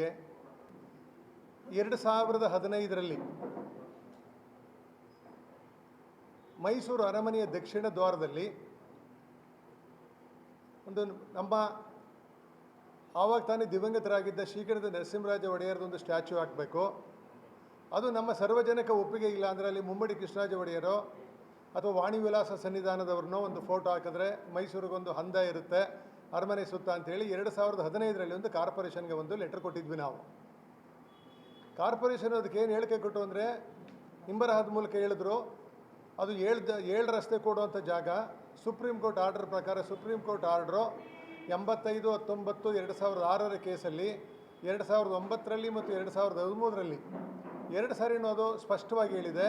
ಗೆ ಎರಡು ಸಾವಿರದ ಹದಿನೈದರಲ್ಲಿ ಮೈಸೂರು ಅರಮನೆಯ ದಕ್ಷಿಣ ದ್ವಾರದಲ್ಲಿ ಒಂದು ನಮ್ಮ ಆವಾಗ ತಾನೇ ದಿವಂಗತರಾಗಿದ್ದ ಶೀಘ್ರದ ನರಸಿಂಹರಾಜ ಒಡೆಯರದೊಂದು ಸ್ಟ್ಯಾಚ್ಯೂ ಹಾಕಬೇಕು. ಅದು ನಮ್ಮ ಸರ್ವಜನಕ ಒಪ್ಪಿಗೆ ಇಲ್ಲ ಅಂದರೆ ಅಲ್ಲಿ ಮುಮ್ಮಡಿ ಕೃಷ್ಣರಾಜ ಒಡೆಯರು ಅಥವಾ ವಾಣಿ ವಿಲಾಸ ಸನ್ನಿಧಾನದವ್ರನ್ನೋ ಒಂದು ಫೋಟೋ ಹಾಕಿದ್ರೆ ಮೈಸೂರಿಗೊಂದು ಹಂದ ಇರುತ್ತೆ. ಅರಮನೆ ಸುತ್ತ ಅಂತೇಳಿ ಎರಡು ಸಾವಿರದ ಹದಿನೈದರಲ್ಲಿ ಒಂದು ಕಾರ್ಪೊರೇಷನ್ಗೆ ಒಂದು ಲೆಟರ್ ಕೊಟ್ಟಿದ್ವಿ ನಾವು. ಕಾರ್ಪೊರೇಷನ್ ಅದಕ್ಕೆ ಏನು ಹೇಳಿಕೆ ಕೊಟ್ಟು ಅಂದರೆ, ಹಿಂಬರಹದ ಮೂಲಕ ಹೇಳಿದ್ರು, ಅದು ಏಳ್ದ ಏಳು ರಸ್ತೆ ಕೊಡುವಂಥ ಜಾಗ, ಸುಪ್ರೀಂ ಕೋರ್ಟ್ ಆರ್ಡರ್ ಪ್ರಕಾರ ಸುಪ್ರೀಂ ಕೋರ್ಟ್ ಆರ್ಡ್ರು ಎಂಬತ್ತೈದು, ಹತ್ತೊಂಬತ್ತು, ಎರಡು ಸಾವಿರದ ಆರರ ಕೇಸಲ್ಲಿ, ಎರಡು ಸಾವಿರದ ಒಂಬತ್ತರಲ್ಲಿ ಮತ್ತು ಎರಡು ಸಾವಿರದ ಹದಿಮೂರರಲ್ಲಿ ಎರಡು ಸಾರಿನೂ ಅದು ಸ್ಪಷ್ಟವಾಗಿ ಹೇಳಿದೆ.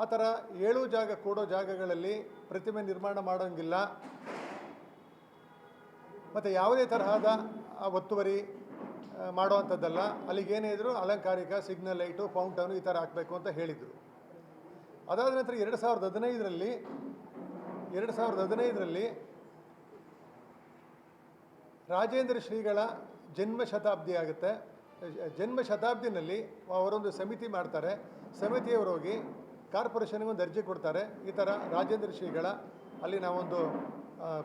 ಆ ಥರ ಏಳು ಜಾಗ ಕೊಡೋ ಜಾಗಗಳಲ್ಲಿ ಪ್ರತಿಮೆ ನಿರ್ಮಾಣ ಮಾಡೋಂಗಿಲ್ಲ. ಮತ್ತು ಯಾವುದೇ ತರಹದ ಒತ್ತುವರಿ ಮಾಡುವಂಥದ್ದಲ್ಲ. ಅಲ್ಲಿಗೆ ಏನೇ ಇದ್ದರೂ ಅಲಂಕಾರಿಕ, ಸಿಗ್ನಲ್ ಲೈಟು, ಫೌಂಟನು ಈ ಥರ ಹಾಕಬೇಕು ಅಂತ ಹೇಳಿದರು. ಅದಾದ ನಂತರ ಎರಡು ಸಾವಿರದ ಹದಿನೈದರಲ್ಲಿ, ಎರಡು ಸಾವಿರದ ಹದಿನೈದರಲ್ಲಿ ರಾಜೇಂದ್ರ ಶ್ರೀಗಳ ಜನ್ಮ ಶತಾಬ್ದಿ ಆಗುತ್ತೆ. ಜನ್ಮ ಶತಾಬ್ದಿನಲ್ಲಿ ಅವರೊಂದು ಸಮಿತಿ ಮಾಡ್ತಾರೆ. ಸಮಿತಿಯವರು ಹೋಗಿ ಕಾರ್ಪೊರೇಷನ್ಗೆ ಒಂದು ಅರ್ಜಿ ಕೊಡ್ತಾರೆ. ಈ ಥರ ರಾಜೇಂದ್ರ ಶ್ರೀಗಳ ಅಲ್ಲಿ ನಾವೊಂದು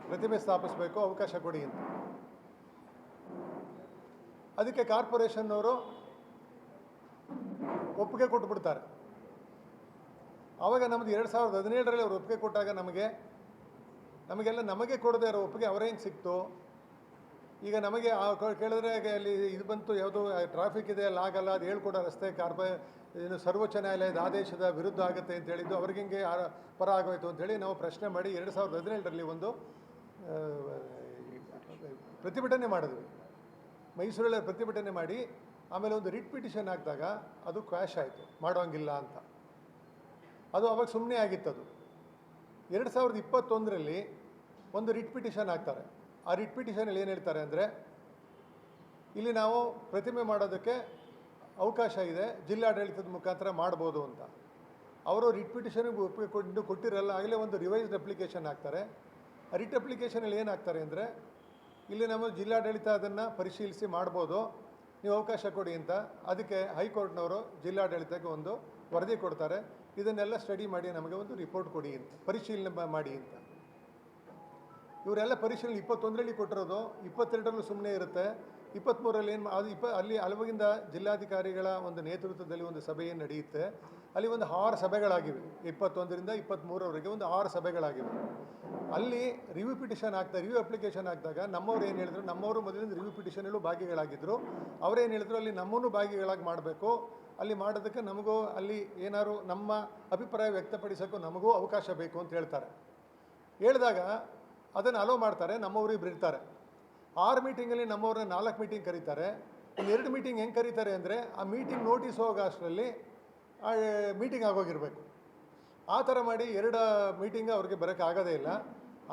ಪ್ರತಿಮೆ ಸ್ಥಾಪಿಸಬೇಕು, ಅವಕಾಶ ಕೊಡಿ ಅಂತ. ಅದಕ್ಕೆ ಕಾರ್ಪೊರೇಷನ್ನವರು ಒಪ್ಪಿಗೆ ಕೊಟ್ಬಿಡ್ತಾರೆ ಆವಾಗ ನಮ್ಮದು ಎರಡು ಸಾವಿರದ ಹದಿನೇಳರಲ್ಲಿ ಅವರು ಒಪ್ಪಿಗೆ ಕೊಟ್ಟಾಗ ನಮಗೆ, ನಮಗೆಲ್ಲ ನಮಗೆ ಕೊಡದೇ ಇರೋ ಒಪ್ಪಿಗೆ ಅವರೇನು ಸಿಕ್ತು? ಈಗ ನಮಗೆ ಕೇಳಿದ್ರೆ ಅಲ್ಲಿ ಇದು ಬಂತು, ಯಾವುದೋ ಟ್ರಾಫಿಕ್ ಇದೆ, ಅಲ್ಲಿ ಆಗಲ್ಲ, ಅದು ಹೇಳ್ಕೊಡೋ ರಸ್ತೆ, ಕಾರ್ಪ ಏನು ಸರ್ವೋಚ್ಚ ನ್ಯಾಯಾಲಯದ ಆದೇಶದ ವಿರುದ್ಧ ಆಗುತ್ತೆ ಅಂತ ಹೇಳಿದ್ದು, ಅವ್ರಿಗೆ ಹಿಂಗೆ ಪರ ಆಗೋಯ್ತು ಅಂತೇಳಿ ನಾವು ಪ್ರಶ್ನೆ ಮಾಡಿ ಎರಡು ಸಾವಿರದ ಹದಿನೇಳರಲ್ಲಿ ಒಂದು ಪ್ರತಿಭಟನೆ ಮಾಡಿದ್ವಿ. ಮೈಸೂರಲ್ಲಿ ಪ್ರತಿಭಟನೆ ಮಾಡಿ, ಆಮೇಲೆ ಒಂದು ರಿಟ್ ಪಿಟಿಷನ್ ಹಾಕಿದಾಗ ಅದು ಕ್ವಾಶ್ ಆಯಿತು, ಮಾಡೋಂಗಿಲ್ಲ ಅಂತ. ಅದು ಅವಾಗ ಸುಮ್ಮನೆ ಆಗಿತ್ತದು. ಎರಡು ಸಾವಿರದ ಇಪ್ಪತ್ತೊಂದರಲ್ಲಿ ಒಂದು ರಿಟ್ ಪಿಟಿಷನ್ ಹಾಕ್ತಾರೆ. ಆ ರಿಟ್ ಪಿಟಿಷನಲ್ಲಿ ಏನು ಹೇಳ್ತಾರೆ ಅಂದರೆ, ಇಲ್ಲಿ ನಾವು ಪ್ರತಿಮೆ ಮಾಡೋದಕ್ಕೆ ಅವಕಾಶ ಇದೆ, ಜಿಲ್ಲಾಡಳಿತದ ಮುಖಾಂತರ ಮಾಡ್ಬೋದು ಅಂತ. ಅವರು ರಿಟ್ ಪಿಟಿಷನ್ಗೆ ಒಪ್ಪಿಗೆ ಕೊಟ್ಟು ಕೊಟ್ಟಿರಲ್ಲ, ಆಗಲೇ ಒಂದು ರಿವೈಸ್ಡ್ ಅಪ್ಲಿಕೇಶನ್ ಹಾಕ್ತಾರೆ. ರಿಟ್ ಅಪ್ಲಿಕೇಶನಲ್ಲಿ ಏನು ಹಾಕ್ತಾರೆ ಅಂದರೆ, ಇಲ್ಲಿ ನಮ್ಮ ಜಿಲ್ಲಾಡಳಿತ ಅದನ್ನು ಪರಿಶೀಲಿಸಿ ಮಾಡ್ಬೋದು, ನೀವು ಅವಕಾಶ ಕೊಡಿ ಅಂತ. ಅದಕ್ಕೆ ಹೈಕೋರ್ಟ್ನವರು ಜಿಲ್ಲಾಡಳಿತಕ್ಕೆ ಒಂದು ವರದಿ ಕೊಡ್ತಾರೆ. ಇದನ್ನೆಲ್ಲ ಸ್ಟಡಿ ಮಾಡಿ ನಮಗೆ ಒಂದು ರಿಪೋರ್ಟ್ ಕೊಡಿ ಅಂತ, ಪರಿಶೀಲನೆ ಮಾಡಿ ಅಂತ. ಇವರೆಲ್ಲ ಪರಿಶೀಲನೆ ಇಪ್ಪತ್ತೊಂದರಲ್ಲಿ ಕೊಟ್ಟಿರೋದು, ಇಪ್ಪತ್ತೆರಡರಲ್ಲೂ ಸುಮ್ಮನೆ ಇರುತ್ತೆ. ಇಪ್ಪತ್ತ್ಮೂರರಲ್ಲಿ ಏನು ಅದು ಇಪ್ಪ, ಅಲ್ಲಿ ಹಲವಾಗಿಂದ ಜಿಲ್ಲಾಧಿಕಾರಿಗಳ ಒಂದು ನೇತೃತ್ವದಲ್ಲಿ ಒಂದು ಸಭೆ ಏನು ನಡೆಯುತ್ತೆ. ಅಲ್ಲಿ ಒಂದು ಆರು ಸಭೆಗಳಾಗಿವೆ. ಇಪ್ಪತ್ತೊಂದರಿಂದ ಇಪ್ಪತ್ತ್ಮೂರವರೆಗೆ ಒಂದು ಆರು ಸಭೆಗಳಾಗಿವೆ. ಅಲ್ಲಿ ರಿವ್ಯೂ ಪಿಟಿಷನ್ ಆಗ್ತಾ ರಿವ್ಯೂ ಅಪ್ಲಿಕೇಶನ್ ಹಾಕಿದಾಗ ನಮ್ಮವ್ರು ಏನು ಹೇಳಿದ್ರು, ನಮ್ಮವರು ಮೊದಲಿಂದ ರಿವ್ಯೂ ಪಿಟಿಷನಲ್ಲೂ ಭಾಗಿಗಳಾಗಿದ್ದರು ಅವರೇನು ಹೇಳಿದ್ರು, ಅಲ್ಲಿ ನಮ್ಮನ್ನು ಭಾಗಿಗಳಾಗಿ ಮಾಡಬೇಕು. ಅಲ್ಲಿ ಮಾಡೋದಕ್ಕೆ ನಮಗೂ ಅಲ್ಲಿ ಏನಾದ್ರು ನಮ್ಮ ಅಭಿಪ್ರಾಯ ವ್ಯಕ್ತಪಡಿಸೋಕ್ಕೂ ನಮಗೂ ಅವಕಾಶ ಬೇಕು ಅಂತ ಹೇಳ್ತಾರೆ. ಹೇಳಿದಾಗ ಅದನ್ನು ಅಲೋ ಮಾಡ್ತಾರೆ, ನಮ್ಮವರು ಬಿಡ್ತಾರೆ ಇರ್ತಾರೆ. ಆರು ಮೀಟಿಂಗಲ್ಲಿ ನಮ್ಮವ್ರನ್ನ ನಾಲ್ಕು ಮೀಟಿಂಗ್ ಕರೀತಾರೆ. ಎರಡು ಮೀಟಿಂಗ್ ಹೆಂಗೆ ಕರೀತಾರೆ ಅಂದರೆ ಆ ಮೀಟಿಂಗ್ ನೋಟಿಸ್ ಹೋಗೋ ಅಷ್ಟರಲ್ಲಿ ಆ ಮೀಟಿಂಗ್ ಆಗೋಗಿರಬೇಕು. ಆ ಥರ ಮಾಡಿ ಎರಡು ಮೀಟಿಂಗ್ ಅವ್ರಿಗೆ ಬರೋಕ್ಕೆ ಆಗೋದೇ ಇಲ್ಲ.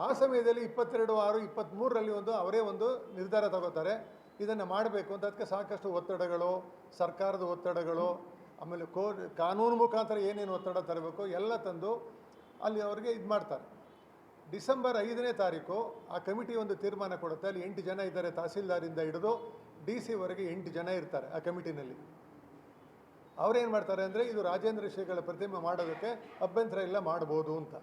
ಆ ಸಮಯದಲ್ಲಿ ಇಪ್ಪತ್ತೆರಡು ಆರು ಇಪ್ಪತ್ತ್ಮೂರರಲ್ಲಿ ಒಂದು ಅವರೇ ಒಂದು ನಿರ್ಧಾರ ತಗೋತಾರೆ. ಇದನ್ನು ಮಾಡಬೇಕು ಅಂತ ಅದಕ್ಕೆ ಸಾಕಷ್ಟು ಒತ್ತಡಗಳು, ಸರ್ಕಾರದ ಒತ್ತಡಗಳು, ಆಮೇಲೆ ಕೋ ಕಾನೂನು ಮುಖಾಂತರ ಏನೇನು ಒತ್ತಡ ತರಬೇಕು ಎಲ್ಲ ತಂದು ಅಲ್ಲಿ ಅವ್ರಿಗೆ ಇದು ಮಾಡ್ತಾರೆ ಡಿಸೆಂಬರ್ ಐದನೇ ತಾರೀಕು ಆ ಕಮಿಟಿ ಒಂದು ತೀರ್ಮಾನ ಕೊಡುತ್ತೆ. ಅಲ್ಲಿ ಎಂಟು ಜನ ಇದ್ದಾರೆ ತಹಸೀಲ್ದಾರಿಂದ ಹಿಡಿದು ಡಿ ಸಿವರೆಗೆ ಎಂಟು ಜನ ಇರ್ತಾರೆ ಆ ಕಮಿಟಿನಲ್ಲಿ. ಅವರೇನು ಮಾಡ್ತಾರೆ ಅಂದರೆ ಇದು ರಾಜೇಂದ್ರ ಶ್ರೀಗಳ ಪ್ರತಿಮೆ ಮಾಡೋದಕ್ಕೆ ಅಭ್ಯಂತರ ಇಲ್ಲ, ಮಾಡ್ಬೋದು ಅಂತ.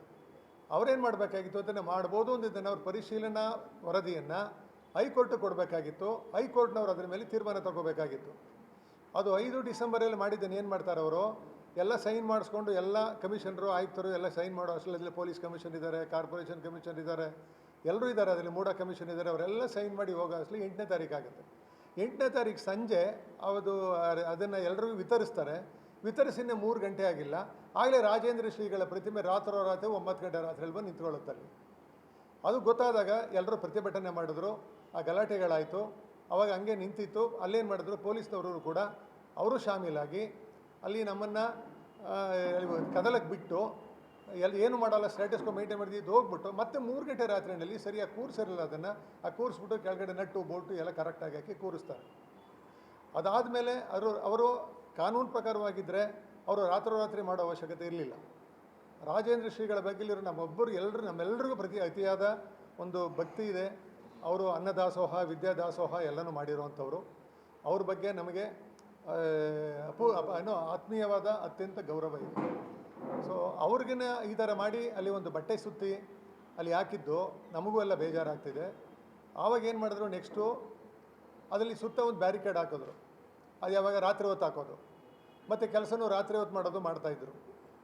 ಅವರೇನು ಮಾಡಬೇಕಾಗಿತ್ತು ಅದನ್ನು ಮಾಡ್ಬೋದು ಅಂದಿದ್ದನ್ನು ಅವ್ರ ಪರಿಶೀಲನಾ ವರದಿಯನ್ನು ಹೈಕೋರ್ಟ್ ಕೊಡಬೇಕಾಗಿತ್ತು. ಹೈಕೋರ್ಟ್ನವ್ರು ಅದರ ಮೇಲೆ ತೀರ್ಮಾನ ತಗೋಬೇಕಾಗಿತ್ತು. ಅದು ಐದು ಡಿಸೆಂಬರಲ್ಲಿ ಮಾಡಿದ್ದನ್ನು ಏನು ಮಾಡ್ತಾರೆ ಅವರು? ಎಲ್ಲ ಸೈನ್ ಮಾಡಿಸ್ಕೊಂಡು ಎಲ್ಲ ಕಮಿಷನರು, ಆಯುಕ್ತರು ಎಲ್ಲ ಸೈನ್ ಮಾಡೋ ಅಷ್ಟರಲ್ಲಿ ಪೊಲೀಸ್ ಕಮಿಷನ್ ಇದ್ದಾರೆ, ಕಾರ್ಪೊರೇಷನ್ ಕಮಿಷನ್ ಇದ್ದಾರೆ, ಎಲ್ಲರೂ ಇದ್ದಾರೆ ಅದರಲ್ಲಿ, ಮೂಡ ಕಮಿಷನ್ ಇದ್ದಾರೆ, ಅವರೆಲ್ಲ ಸೈನ್ ಮಾಡಿ ಹೋಗೋ ಅಷ್ಟಲಿ ಎಂಟನೇ ತಾರೀಕು ಆಗುತ್ತೆ. ಎಂಟನೇ ತಾರೀಕು ಸಂಜೆ ಅದು ಅದನ್ನು ಎಲ್ಲರಿಗೂ ವಿತರಿಸ್ತಾರೆ. ವಿತರಿಸಿನೇ ಮೂರು ಗಂಟೆ ಆಗಿಲ್ಲ. ಆಗಲೇ ರಾಜೇಂದ್ರ ಶ್ರೀಗಳ ಪ್ರತಿಮೆ ರಾತ್ರೋರಾತ್ರಿ ಒಂಬತ್ತು ಗಂಟೆ ರಾತ್ರಿಯಲ್ಲಿ ಬಂದು ನಿಂತ್ಕೊಳ್ಳುತ್ತಾರೆ ಅದು ಗೊತ್ತಾದಾಗ ಎಲ್ಲರೂ ಪ್ರತಿಭಟನೆ ಮಾಡಿದ್ರು. ಆ ಗಲಾಟೆಗಳಾಯಿತು. ಅವಾಗ ಹಂಗೆ ನಿಂತಿತ್ತು. ಅಲ್ಲೇನು ಮಾಡಿದ್ರು? ಪೊಲೀಸ್ನವರು ಕೂಡ, ಅವರು ಶಾಮೀಲಾಗಿ ಅಲ್ಲಿ ನಮ್ಮನ್ನು ಕದಲಕ್ಕೆ ಬಿಟ್ಟು, ಎಲ್ಲಿ ಏನು ಮಾಡಲ್ಲ ಸ್ಟೇಟಸ್ಕೋ ಮೇಂಟೈನ್ ಇದು ಹೋಗ್ಬಿಟ್ಟು, ಮತ್ತೆ ಮೂರು ಗಂಟೆ ರಾತ್ರಿಯಲ್ಲಿ ಸರಿಯಾಗಿ ಕೂರಿಸಿರಲ್ಲ ಅದನ್ನು, ಆ ಕೂರಿಸ್ಬಿಟ್ಟು ಕೆಳಗಡೆ ನಟ್ಟು ಬೋಲ್ಟು ಎಲ್ಲ ಕರೆಕ್ಟಾಗಿ ಹಾಕಿ ಕೂರಿಸ್ತಾರೆ. ಅದಾದಮೇಲೆ ಅವರು ಅವರು ಕಾನೂನು ಪ್ರಕಾರವಾಗಿದ್ದರೆ ಅವರು ರಾತ್ರೋರಾತ್ರಿ ಮಾಡೋ ಅವಶ್ಯಕತೆ ಇರಲಿಲ್ಲ. ರಾಜೇಂದ್ರ ಶ್ರೀಗಳ ಬಗ್ಗೆಲಿರೋ ನಮ್ಮೊಬ್ಬರು ಎಲ್ಲರೂ ನಮ್ಮೆಲ್ಲರಿಗೂ ಪ್ರತಿ ಅತಿಯಾದ ಒಂದು ಭಕ್ತಿ ಇದೆ. ಅವರು ಅನ್ನದಾಸೋಹ, ವಿದ್ಯಾದಾಸೋಹ ಎಲ್ಲನೂ ಮಾಡಿರುವಂಥವ್ರು. ಅವ್ರ ಬಗ್ಗೆ ನಮಗೆ ಅಪು ಏನೋ ಆತ್ಮೀಯವಾದ ಅತ್ಯಂತ ಗೌರವ ಇದೆ. ಸೊ ಅವ್ರಿಗಿನ ಈ ಥರ ಮಾಡಿ ಅಲ್ಲಿ ಒಂದು ಬಟ್ಟೆ ಸುತ್ತಿ ಅಲ್ಲಿ ಹಾಕಿದ್ದು ನಮಗೂ ಎಲ್ಲ ಬೇಜಾರಾಗ್ತಿದೆ. ಆವಾಗ ಏನು ಮಾಡಿದ್ರು, ನೆಕ್ಸ್ಟು ಅದರಲ್ಲಿ ಸುತ್ತ ಒಂದು ಬ್ಯಾರಿಕೇಡ್ ಹಾಕಿದ್ರು. ಅದು ಯಾವಾಗ ರಾತ್ರಿ ಹೊತ್ತು ಹಾಕೋದು. ಮತ್ತು ಕೆಲಸನೂ ರಾತ್ರಿ ಹೊತ್ತು ಮಾಡೋದು ಮಾಡ್ತಾಯಿದ್ರು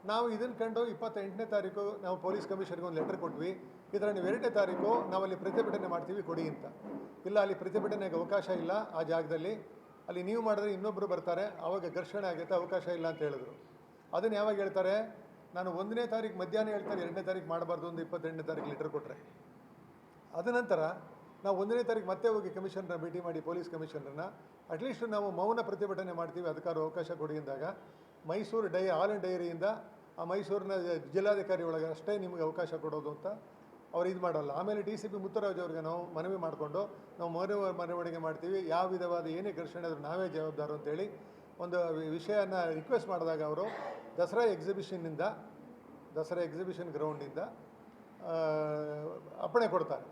ನಾವು ಇದನ್ನು ಕಂಡು ಇಪ್ಪತ್ತೆಂಟನೇ ತಾರೀಕು ನಾವು ಪೊಲೀಸ್ ಕಮಿಷನ್ಗೆ ಒಂದು ಲೆಟರ್ ಕೊಟ್ವಿ. ಇದರ ನೀವು ಎರಡನೇ ತಾರೀಕು ನಾವಲ್ಲಿ ಪ್ರತಿಭಟನೆ ಮಾಡ್ತೀವಿ, ಕೊಡಿ ಅಂತ. ಇಲ್ಲ, ಅಲ್ಲಿ ಪ್ರತಿಭಟನೆಗೆ ಅವಕಾಶ ಇಲ್ಲ ಆ ಜಾಗದಲ್ಲಿ. ಅಲ್ಲಿ ನೀವು ಮಾಡಿದ್ರೆ ಇನ್ನೊಬ್ಬರು ಬರ್ತಾರೆ ಆವಾಗ ಘರ್ಷಣೆ ಆಗುತ್ತೆ ಅವಕಾಶ ಇಲ್ಲ ಅಂತ ಹೇಳಿದ್ರು. ಅದನ್ನು ಯಾವಾಗ ಹೇಳ್ತಾರೆ? ನಾನು ಒಂದನೇ ತಾರೀಕು ಮಧ್ಯಾಹ್ನ ಹೇಳ್ತಾರೆ ಎರಡನೇ ತಾರೀಕು ಮಾಡಬಾರ್ದು ಒಂದು ಇಪ್ಪತ್ತೆಂಟನೇ ತಾರೀಕು ಲೆಟರ್ ಕೊಟ್ಟರೆ ಅದ ನಂತರ ನಾವು ಒಂದನೇ ತಾರೀಕು ಮತ್ತೆ ಹೋಗಿ ಕಮಿಷನರ್ನ ಭೇಟಿ ಮಾಡಿ ಪೊಲೀಸ್ ಕಮಿಷನರ್ನ ಅಟ್ಲೀಸ್ಟ್ ನಾವು ಮೌನ ಪ್ರತಿಭಟನೆ ಮಾಡ್ತೀವಿ ಅದಕ್ಕಾರ ಅವಕಾಶ ಕೊಡಿ ಅಂದಾಗ, ಮೈಸೂರು ಡೈ ಆಲ್ ಇಂಡ್ ಡೈರಿಯಿಂದ ಆ ಮೈಸೂರಿನ ಜಿಲ್ಲಾಧಿಕಾರಿ ಒಳಗೆ ಅಷ್ಟೇ ನಿಮಗೆ ಅವಕಾಶ ಕೊಡೋದು ಅಂತ ಅವ್ರು ಇದು ಮಾಡೋಲ್ಲ. ಆಮೇಲೆ ಡಿ ಸಿ ಪಿ ಮುತ್ತುರಾಜ್ ಅವ್ರಿಗೆ ನಾವು ಮನವಿ ಮಾಡಿಕೊಂಡು ನಾವು ಮನವಿ ಮನವಣಿಗೆ ಮಾಡ್ತೀವಿ. ಯಾವ ವಿಧವಾದ ಏನೇ ಘರ್ಷಣೆ ಆದರೂ ನಾವೇ ಜವಾಬ್ದಾರು ಅಂತೇಳಿ ಒಂದು ವಿಷಯನ ರಿಕ್ವೆಸ್ಟ್ ಮಾಡಿದಾಗ ಅವರು ದಸರಾ ಎಕ್ಸಿಬಿಷನ್ನಿಂದ ದಸರಾ ಎಕ್ಸಿಬಿಷನ್ ಗ್ರೌಂಡಿಂದ ಅಪ್ಪಣೆ ಕೊಡ್ತಾರೆ.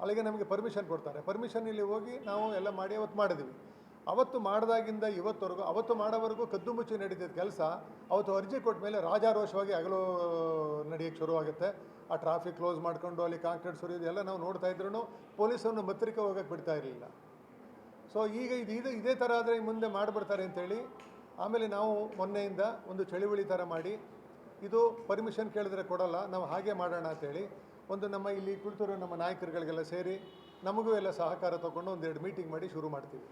ಅಲ್ಲಿಗೆ ನಮಗೆ ಪರ್ಮಿಷನ್ ಕೊಡ್ತಾರೆ. ಪರ್ಮಿಷನ್ ಇಲ್ಲಿ ಹೋಗಿ ನಾವು ಎಲ್ಲ ಮಾಡಿ ಅವತ್ತು ಮಾಡಿದ್ವಿ. ಅವತ್ತು ಮಾಡಿದಾಗಿಂದ ಇವತ್ತವರೆಗೂ, ಅವತ್ತು ಮಾಡೋವರೆಗೂ ಕದ್ದು ಮುಚ್ಚಿ ನಡೀತಿದ್ದ ಕೆಲಸ, ಅವತ್ತು ಅರ್ಜಿ ಕೊಟ್ಟ ಮೇಲೆ ರಾಜಾರೋಷವಾಗಿ ಹಗಲು, ನಡೆಯೋಕ್ಕೆ ಶುರುವಾಗುತ್ತೆ. ಆ ಟ್ರಾಫಿಕ್ ಕ್ಲೋಸ್ ಮಾಡ್ಕೊಂಡು ಅಲ್ಲಿ ಕಾಂಕ್ರೀಟ್ ಸುರಿಯೋದು ಎಲ್ಲ ನಾವು ನೋಡ್ತಾ ಇದ್ರು ಪೊಲೀಸರನ್ನು ಮತ್ತಿರಿಕೆ ಹೋಗೋಕ್ಕೆ ಬಿಡ್ತಾ ಇರಲಿಲ್ಲ. ಸೊ ಈಗ ಇದು ಇದು, ಇದೇ ಥರ ಆದರೆ ಮುಂದೆ ಮಾಡಿಬಿಡ್ತಾರೆ ಅಂತೇಳಿ, ಆಮೇಲೆ ನಾವು ಮೊನ್ನೆಯಿಂದ ಒಂದು ಚಳುವಳಿ ಥರ ಮಾಡಿ, ಇದು ಪರ್ಮಿಷನ್ ಕೇಳಿದ್ರೆ ಕೊಡಲ್ಲ, ನಾವು ಹಾಗೆ ಮಾಡೋಣ ಅಂತೇಳಿ, ಒಂದು ನಮ್ಮ ಇಲ್ಲಿ ಕುಳಿತಿರೋ ನಮ್ಮ ನಾಯಕರುಗಳಿಗೆಲ್ಲ ಸೇರಿ, ನಮಗೂ ಎಲ್ಲ ಸಹಕಾರ ತಗೊಂಡು ಒಂದೆರಡು ಮೀಟಿಂಗ್ ಮಾಡಿ ಶುರು ಮಾಡ್ತೀವಿ.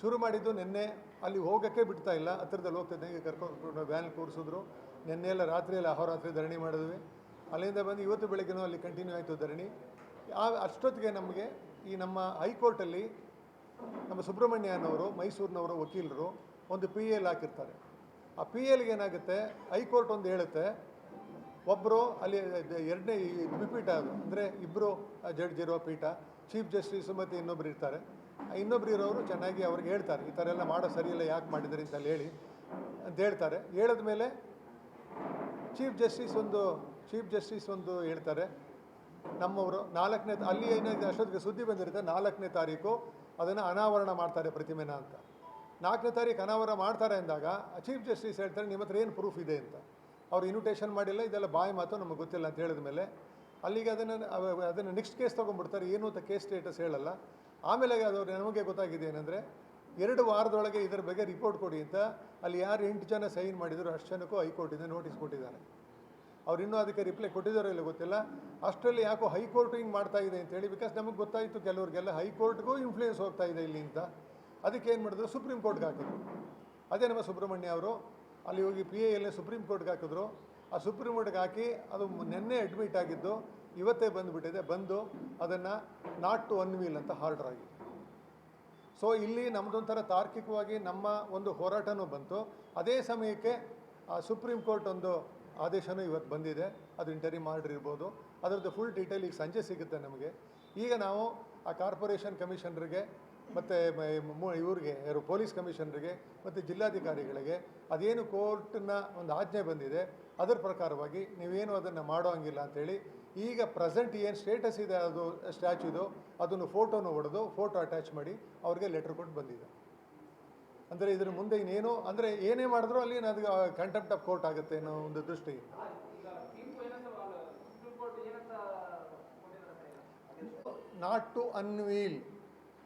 ಶುರು ಮಾಡಿದ್ದು ನಿನ್ನೆ. ಅಲ್ಲಿ ಹೋಗೋಕ್ಕೆ ಬಿಡ್ತಾ ಇಲ್ಲ. ಹತ್ತಿರದಲ್ಲಿ ಹೋಗ್ತಿದ್ದೆ. ಹಿಂಗೆ ಕರ್ಕೊಂಡು ವ್ಯಾನ್ ಕೂರಿಸಿದ್ರು. ನಿನ್ನೆ ಎಲ್ಲ ರಾತ್ರಿ ಎಲ್ಲ ಅಹೋರಾತ್ರಿ ಧರಣಿ ಮಾಡಿದ್ವಿ. ಅಲ್ಲಿಂದ ಬಂದು ಇವತ್ತು ಬೆಳಗ್ಗೆನೂ ಅಲ್ಲಿ ಕಂಟಿನ್ಯೂ ಆಯಿತು ಧರಣಿ. ಆ ಅಷ್ಟೊತ್ತಿಗೆ ನಮಗೆ ಈ ನಮ್ಮ ಹೈಕೋರ್ಟಲ್ಲಿ ನಮ್ಮ ಸುಬ್ರಹ್ಮಣ್ಯನವರು, ಮೈಸೂರಿನವರು ವಕೀಲರು ಒಂದು ಪಿ ಎಲ್ ಹಾಕಿರ್ತಾರೆ. ಆ ಪಿ ಎಲ್ಗೆ ಏನಾಗುತ್ತೆ? ಹೈಕೋರ್ಟ್ ಒಂದು ಹೇಳುತ್ತೆ ಒಬ್ಬರು ಅಲ್ಲಿ ಎರಡನೇ ಅದು. ಅಂದರೆ ಇಬ್ಬರು ಜಡ್ಜ್ ಇರೋ ಪೀಠ, ಚೀಫ್ ಜಸ್ಟಿಸ್ ಮತ್ತು ಇನ್ನೊಬ್ಬರು ಇರ್ತಾರೆ. ಇನ್ನೊಬ್ರು ಇರೋರು ಚೆನ್ನಾಗಿ ಅವ್ರಿಗೆ ಹೇಳ್ತಾರೆ, ಈ ಥರ ಎಲ್ಲ ಮಾಡೋ ಸರಿಯಿಲ್ಲ, ಯಾಕೆ ಮಾಡಿದ್ರಿ ಅಂತ ಹೇಳಿ, ಅಂತ ಹೇಳ್ತಾರೆ. ಹೇಳಿದ ಮೇಲೆ ಚೀಫ್ ಜಸ್ಟಿಸ್ ಒಂದು, ಚೀಫ್ ಜಸ್ಟಿಸ್ ಒಂದು ಹೇಳ್ತಾರೆ, ನಮ್ಮವರು ನಾಲ್ಕನೇ ಅಲ್ಲಿ ಏನಾಗಿದೆ, ಅಷ್ಟೊತ್ತಿಗೆ ಸುದ್ದಿ ಬಂದಿರುತ್ತೆ, ನಾಲ್ಕನೇ ತಾರೀಕು ಅದನ್ನು ಅನಾವರಣ ಮಾಡ್ತಾರೆ ಪ್ರತಿಮೆನ ಅಂತ. ನಾಲ್ಕನೇ ತಾರೀಕು ಅನಾವರಣ ಮಾಡ್ತಾರೆ ಅಂದಾಗ ಚೀಫ್ ಜಸ್ಟಿಸ್ ಹೇಳ್ತಾರೆ, ನಿಮ್ಮ ಹತ್ರ ಏನು ಪ್ರೂಫ್ ಇದೆ? ಅಂತ. ಅವ್ರು ಇನ್ವಿಟೇಷನ್ ಮಾಡಿಲ್ಲ, ಇದೆಲ್ಲ ಬಾಯಿ ಮಾತು, ನಮಗೆ ಗೊತ್ತಿಲ್ಲ ಅಂತ ಹೇಳಿದ ಮೇಲೆ ಅಲ್ಲಿಗೆ ಅದನ್ನು ಅದನ್ನು ನೆಕ್ಸ್ಟ್ ಕೇಸ್ ತೊಗೊಂಡ್ಬಿಡ್ತಾರೆ, ಏನು ಅಂತ ಕೇಸ್ ಸ್ಟೇಟಸ್ ಹೇಳಲ್ಲ. ಆಮೇಲೆ ಅದು ನಮಗೆ ಗೊತ್ತಾಗಿದೆ ಏನಂದರೆ ಎರಡು ವಾರದೊಳಗೆ ಇದರ ಬಗ್ಗೆ ರಿಪೋರ್ಟ್ ಕೊಡಿ ಅಂತ ಅಲ್ಲಿ ಯಾರು ಎಂಟು ಜನ ಸೈನ್ ಮಾಡಿದರು ಅಷ್ಟು ಜನಕ್ಕೂ ಹೈಕೋರ್ಟಿಂದ ನೋಟಿಸ್ ಕೊಟ್ಟಿದ್ದಾರೆ. ಅವ್ರು ಇನ್ನೂ ಅದಕ್ಕೆ ರಿಪ್ಲೈ ಕೊಟ್ಟಿದ್ದಾರೋ ಇಲ್ಲ ಗೊತ್ತಿಲ್ಲ. ಅಷ್ಟರಲ್ಲಿ ಯಾಕೋ ಹೈಕೋರ್ಟ್ ಹಿಂಗೆ ಮಾಡ್ತಾ ಇದೆ ಅಂತೇಳಿ ಬಿಕಾಸ್ ನಮಗೆ ಗೊತ್ತಾಯಿತು ಕೆಲವ್ರಿಗೆಲ್ಲ ಹೈಕೋರ್ಟ್ಗೂ ಇನ್ಫ್ಲೂಯೆನ್ಸ್ ಹೋಗ್ತಾ ಇದೆ ಇಲ್ಲಿ ಅಂತ. ಅದಕ್ಕೆ ಏನು ಮಾಡಿದ್ರು ಸುಪ್ರೀಂ ಕೋರ್ಟ್ಗೆ ಹಾಕಿದ್ರು. ಅದೇ ನಮ್ಮ ಸುಬ್ರಹ್ಮಣ್ಯ ಅವರು, ಅಲ್ಲಿ ಹೋಗಿ ಪಿ ಎ ಸುಪ್ರೀಂ ಕೋರ್ಟ್ಗೆ ಹಾಕಿದ್ರು. ಆ ಸುಪ್ರೀಂ ಕೋರ್ಟ್ಗೆ ಹಾಕಿ ಅದು ನಿನ್ನೆ ಅಡ್ಮಿಟ್ ಆಗಿದ್ದು ಇವತ್ತೇ ಬಂದುಬಿಟ್ಟಿದೆ, ಬಂದು ಅದನ್ನು ನಾಟ್ ಟು ಒನ್ ವೀಲ್ ಅಂತ ಹಾರ್ಡರ್ ಆಗಿದೆ ಸೊ ಇಲ್ಲಿ ನಮ್ಮದೊಂಥರ ತಾರ್ಕಿಕವಾಗಿ ನಮ್ಮ ಒಂದು ಹೋರಾಟನೂ ಬಂತು. ಅದೇ ಸಮಯಕ್ಕೆ ಸುಪ್ರೀಂ ಕೋರ್ಟ್ ಒಂದು ಆದೇಶನೂ ಇವತ್ತು ಬಂದಿದೆ. ಅದು ಇಂಟರಿ ಮಾಡಿರ್ಬೋದು ಅದರದ್ದು ಫುಲ್ ಡೀಟೇಲ್ ಈಗ ಸಂಜೆ ಸಿಗುತ್ತೆ ನಮಗೆ. ಈಗ ನಾವು ಆ ಕಾರ್ಪೊರೇಷನ್ ಕಮಿಷನರ್ಗೆ ಮತ್ತು ಇವ್ರಿಗೆ, ಯಾರು ಪೊಲೀಸ್ ಕಮಿಷನರ್ಗೆ ಮತ್ತು ಜಿಲ್ಲಾಧಿಕಾರಿಗಳಿಗೆ ಅದೇನು ಕೋರ್ಟ್ನ ಒಂದು ಆಜ್ಞೆ ಬಂದಿದೆ. ಅದರ ಪ್ರಕಾರವಾಗಿ ನೀವೇನು ಅದನ್ನು ಮಾಡೋ ಹಂಗಿಲ್ಲ ಅಂತೇಳಿ ಈಗ ಪ್ರೆಸೆಂಟ್ ಏನು ಸ್ಟೇಟಸ್ ಇದೆ ಅದು ಸ್ಟ್ಯಾಚ್ಯೂದು ಅದನ್ನು ಫೋಟೋನು ಹೊಡೆದು ಫೋಟೋ ಅಟ್ಯಾಚ್ ಮಾಡಿ ಅವ್ರಿಗೆ ಲೆಟ್ರ್ ಕೊಟ್ಟು ಬಂದಿದೆ. ಅಂದರೆ ಇದ್ರ ಮುಂದೆ ಇನ್ನೇನು, ಅಂದರೆ ಏನೇ ಮಾಡಿದ್ರು ಅಲ್ಲಿ ನನಗೆ ಕಂಟೆಂಪ್ಟ್ ಆಫ್ ಕೋರ್ಟ್ ಆಗುತ್ತೆ ಅನ್ನೋ ಒಂದು ದೃಷ್ಟಿ. ನಾಟ್ ಟು ಅನ್ವೀಲ್,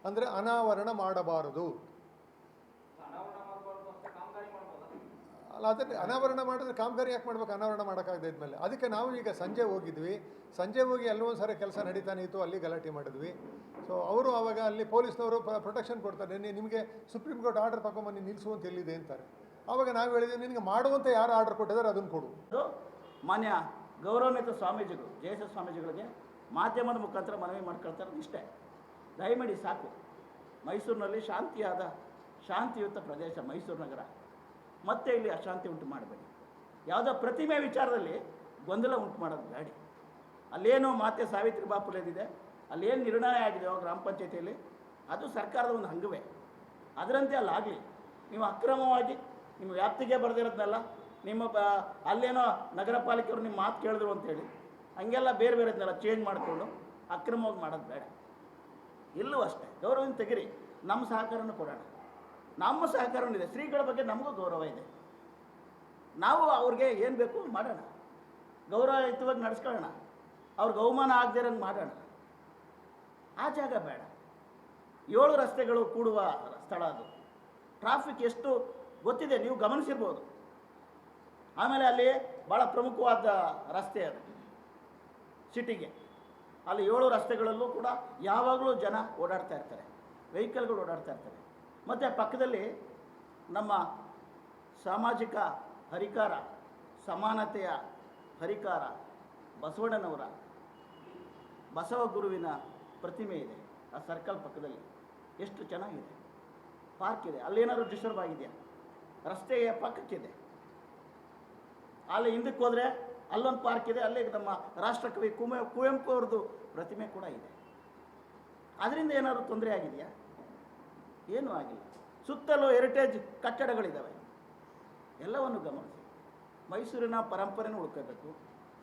ಅಂದರೆ ಅನಾವರಣ ಮಾಡಬಾರದು. ಅಲ್ಲ, ಅದನ್ನು ಅನಾವರಣ ಮಾಡಿದ್ರೆ ಕಾಮಗಾರಿ ಯಾಕೆ ಮಾಡ್ಬೇಕು? ಅನಾವರಣ ಮಾಡೋಕ್ಕಾಗದೆ ಇದ್ಮೇಲೆ. ಅದಕ್ಕೆ ನಾವು ಈಗ ಸಂಜೆ ಹೋಗಿದ್ವಿ. ಸಂಜೆ ಹೋಗಿ ಅಲ್ಲೂ ಒಂದು ಸಾರಿ ಕೆಲಸ ನಡೀತಾನೆ ಇತ್ತು ಅಲ್ಲಿ ಗಲಾಟೆ ಮಾಡಿದ್ವಿ. ಸೊ ಅವರು ಆವಾಗ ಅಲ್ಲಿ ಪೊಲೀಸ್ನವರು ಪ್ರೊಟೆಕ್ಷನ್ ಕೊಡ್ತಾರೆ. ನಿಮಗೆ ಸುಪ್ರೀಂ ಕೋರ್ಟ್ ಆರ್ಡರ್ ತಗೊಂಬನ್ನಿ ನಿಲ್ಲಿಸುವಂತ ಎಲ್ಲಿದೆ ಅಂತಾರೆ. ಆವಾಗ ನಾವು ಹೇಳಿದ್ವಿ, ನಿನಗೆ ಮಾಡುವಂಥ ಯಾರು ಆರ್ಡರ್ ಕೊಟ್ಟಿದ್ದಾರೆ ಅದನ್ನು ಕೊಡು. ಮಾನ್ಯ ಗೌರವಾನ್ವಿತ ಸ್ವಾಮೀಜಿಗಳು ಜೆ ಎಸ್ ಎಸ್ ಸ್ವಾಮೀಜಿಗಳಿಗೆ ಮಾಧ್ಯಮದ ಮುಖಾಂತರ ಮನವಿ ಮಾಡ್ಕೊಳ್ತಾರೆ ಇಷ್ಟೇ. ದಯಮಾಡಿ ಸಾಕು. ಮೈಸೂರಿನಲ್ಲಿ ಶಾಂತಿಯಾದ, ಶಾಂತಿಯುತ ಪ್ರದೇಶ ಮೈಸೂರು ನಗರ. ಮತ್ತೆ ಇಲ್ಲಿ ಅಶಾಂತಿ ಉಂಟು ಮಾಡಬೇಡಿ. ಯಾವುದೋ ಪ್ರತಿಮೆ ವಿಚಾರದಲ್ಲಿ ಗೊಂದಲ ಉಂಟು ಮಾಡೋದು ಗಾಡಿ. ಅಲ್ಲೇನೋ ಮಾತೆ ಸಾವಿತ್ರಿ ಬಾಪುಲೇದಿದೆ ಅಲ್ಲೇನು ನಿರ್ಣಯ ಆಗಿದೆಯೋ ಗ್ರಾಮ ಪಂಚಾಯತಿಯಲ್ಲಿ, ಅದು ಸರ್ಕಾರದ ಒಂದು ಹಂಗವೇ. ಅದರಂತೆ ಅಲ್ಲಾಗಲಿ ನೀವು ಅಕ್ರಮವಾಗಿ ನಿಮ್ಮ ವ್ಯಾಪ್ತಿಗೆ ಬರೆದಿರೋದ್ನಲ್ಲ, ನಿಮ್ಮ ಬ, ಅಲ್ಲೇನೋ ನಗರ ಪಾಲಿಕೆಯವರು ನಿಮ್ಮ ಮಾತು ಕೇಳಿದ್ರು ಅಂತೇಳಿ, ಹಂಗೆಲ್ಲ ಬೇರೆ ಬೇರೆದನ್ನೆಲ್ಲ ಚೇಂಜ್ ಮಾಡಿಕೊಂಡು ಅಕ್ರಮವಾಗಿ ಮಾಡೋದು ಬೇಡ. ಇಲ್ಲೂ ಅಷ್ಟೇ. ಗೌರವನ ತೆಗಿರಿ. ನಮ್ಮ ಸಹಕಾರನೂ ಕೊಡೋಣ. ನಮ್ಮ ಸಹಕಾರವೂ ಇದೆ ಶ್ರೀಗಳ ಬಗ್ಗೆ ನಮಗೂ ಗೌರವ ಇದೆ. ನಾವು ಅವ್ರಿಗೆ ಏನು ಬೇಕು ಮಾಡೋಣ. ಗೌರವಯುತವಾಗಿ ನಡೆಸ್ಕೊಳ್ಳೋಣ. ಅವ್ರಿಗೆ ಅವಮಾನ ಆಗದಿರಂಗೆ ಮಾಡೋಣ. ಆ ಜಾಗ ಬೇಡ. ಏಳು ರಸ್ತೆಗಳು ಕೂಡುವ ಸ್ಥಳ ಅದು. ಟ್ರಾಫಿಕ್ ಎಷ್ಟು ಗೊತ್ತಿದೆ, ನೀವು ಗಮನಿಸಿರ್ಬೋದು. ಆಮೇಲೆ ಅಲ್ಲಿ ಭಾಳ ಪ್ರಮುಖವಾದ ರಸ್ತೆ ಅದು. ಸಿಟಿಗೆ. ಅಲ್ಲಿ ಏಳು ರಸ್ತೆಗಳಲ್ಲೂ ಕೂಡ ಯಾವಾಗಲೂ ಜನ ಓಡಾಡ್ತಾ ಇರ್ತಾರೆ. ವೆಹಿಕಲ್ಗಳು ಓಡಾಡ್ತಾ ಇರ್ತಾರೆ. ಮತ್ತು ಪಕ್ಕದಲ್ಲಿ ನಮ್ಮ ಸಾಮಾಜಿಕ ಹರಿಕಾರ, ಸಮಾನತೆಯ ಹರಿಕಾರ ಬಸವಣ್ಣನವರ ಬಸವ ಗುರುವಿನ ಪ್ರತಿಮೆ ಇದೆ ಆ ಸರ್ಕಲ್ ಪಕ್ಕದಲ್ಲಿ. ಎಷ್ಟು ಚೆನ್ನಾಗಿದೆ. ಪಾರ್ಕ್ ಇದೆ. ಅಲ್ಲೇನಾದ್ರು ಡಿಸ್ಟರ್ಬ್ ಆಗಿದೆಯಾ? ರಸ್ತೆಯ ಪಕ್ಕಕ್ಕಿದೆ. ಅಲ್ಲಿ ಹಿಂದಕ್ಕೆ ಹೋದರೆ ಅಲ್ಲೊಂದು ಪಾರ್ಕ್ ಇದೆ, ಅಲ್ಲೇ ನಮ್ಮ ರಾಷ್ಟ್ರಕವಿ ಕುಮೆ ಕುವೆಂಪು ಅವ್ರದ್ದು ಪ್ರತಿಮೆ ಕೂಡ ಇದೆ. ಅದರಿಂದ ಏನಾದರೂ ತೊಂದರೆ ಆಗಿದೆಯಾ? ಏನೂ ಆಗಿಲ್ಲ. ಸುತ್ತಲೂ ಹೆರಿಟೇಜ್ ಕಟ್ಟಡಗಳಿದ್ದಾವೆ ಎಲ್ಲವನ್ನು ಗಮನಿಸಿ. ಮೈಸೂರಿನ ಪರಂಪರೆನೂ ಉಳ್ಕೋಬೇಕು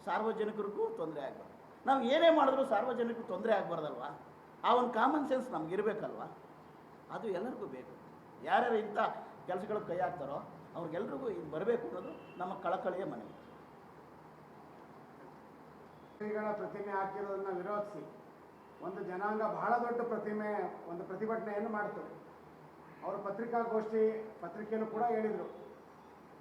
ಸಾರ್ವಜನಿಕರಿಗೂ ತೊಂದರೆ ಆಗಬಾರ್ದು. ನಾವು ಏನೇ ಮಾಡಿದ್ರೂ ಸಾರ್ವಜನಿಕರು ತೊಂದರೆ ಆಗಬಾರ್ದಲ್ವಾ? ಆ ಒಂದು ಕಾಮನ್ ಸೆನ್ಸ್ ನಮಗಿರಬೇಕಲ್ವಾ ಅದು ಎಲ್ಲರಿಗೂ ಬೇಕು. ಯಾರ್ಯಾರು ಇಂಥ ಕೆಲಸಗಳಿಗೆ ಕೈ ಹಾಕ್ತಾರೋ ಅವ್ರಿಗೆಲ್ರಿಗೂ ಇದು ಬರಬೇಕು ಅನ್ನೋದು ನಮ್ಮ ಕಳಕಳಿಯ ಮನವಿ. ಪ್ರತಿಮೆ ಹಾಕಿರೋದನ್ನ ವಿರೋಧಿಸಿ. ಒಂದು ಜನಾಂಗ ಬಹಳ ದೊಡ್ಡ ಪ್ರತಿಮೆ, ಒಂದು ಪ್ರತಿಭಟನೆಯನ್ನು ಮಾಡ್ತು ಅವರು ಪತ್ರಿಕಾಗೋಷ್ಠಿ ಪತ್ರಿಕೆಯಲ್ಲೂ ಕೂಡ ಹೇಳಿದರು.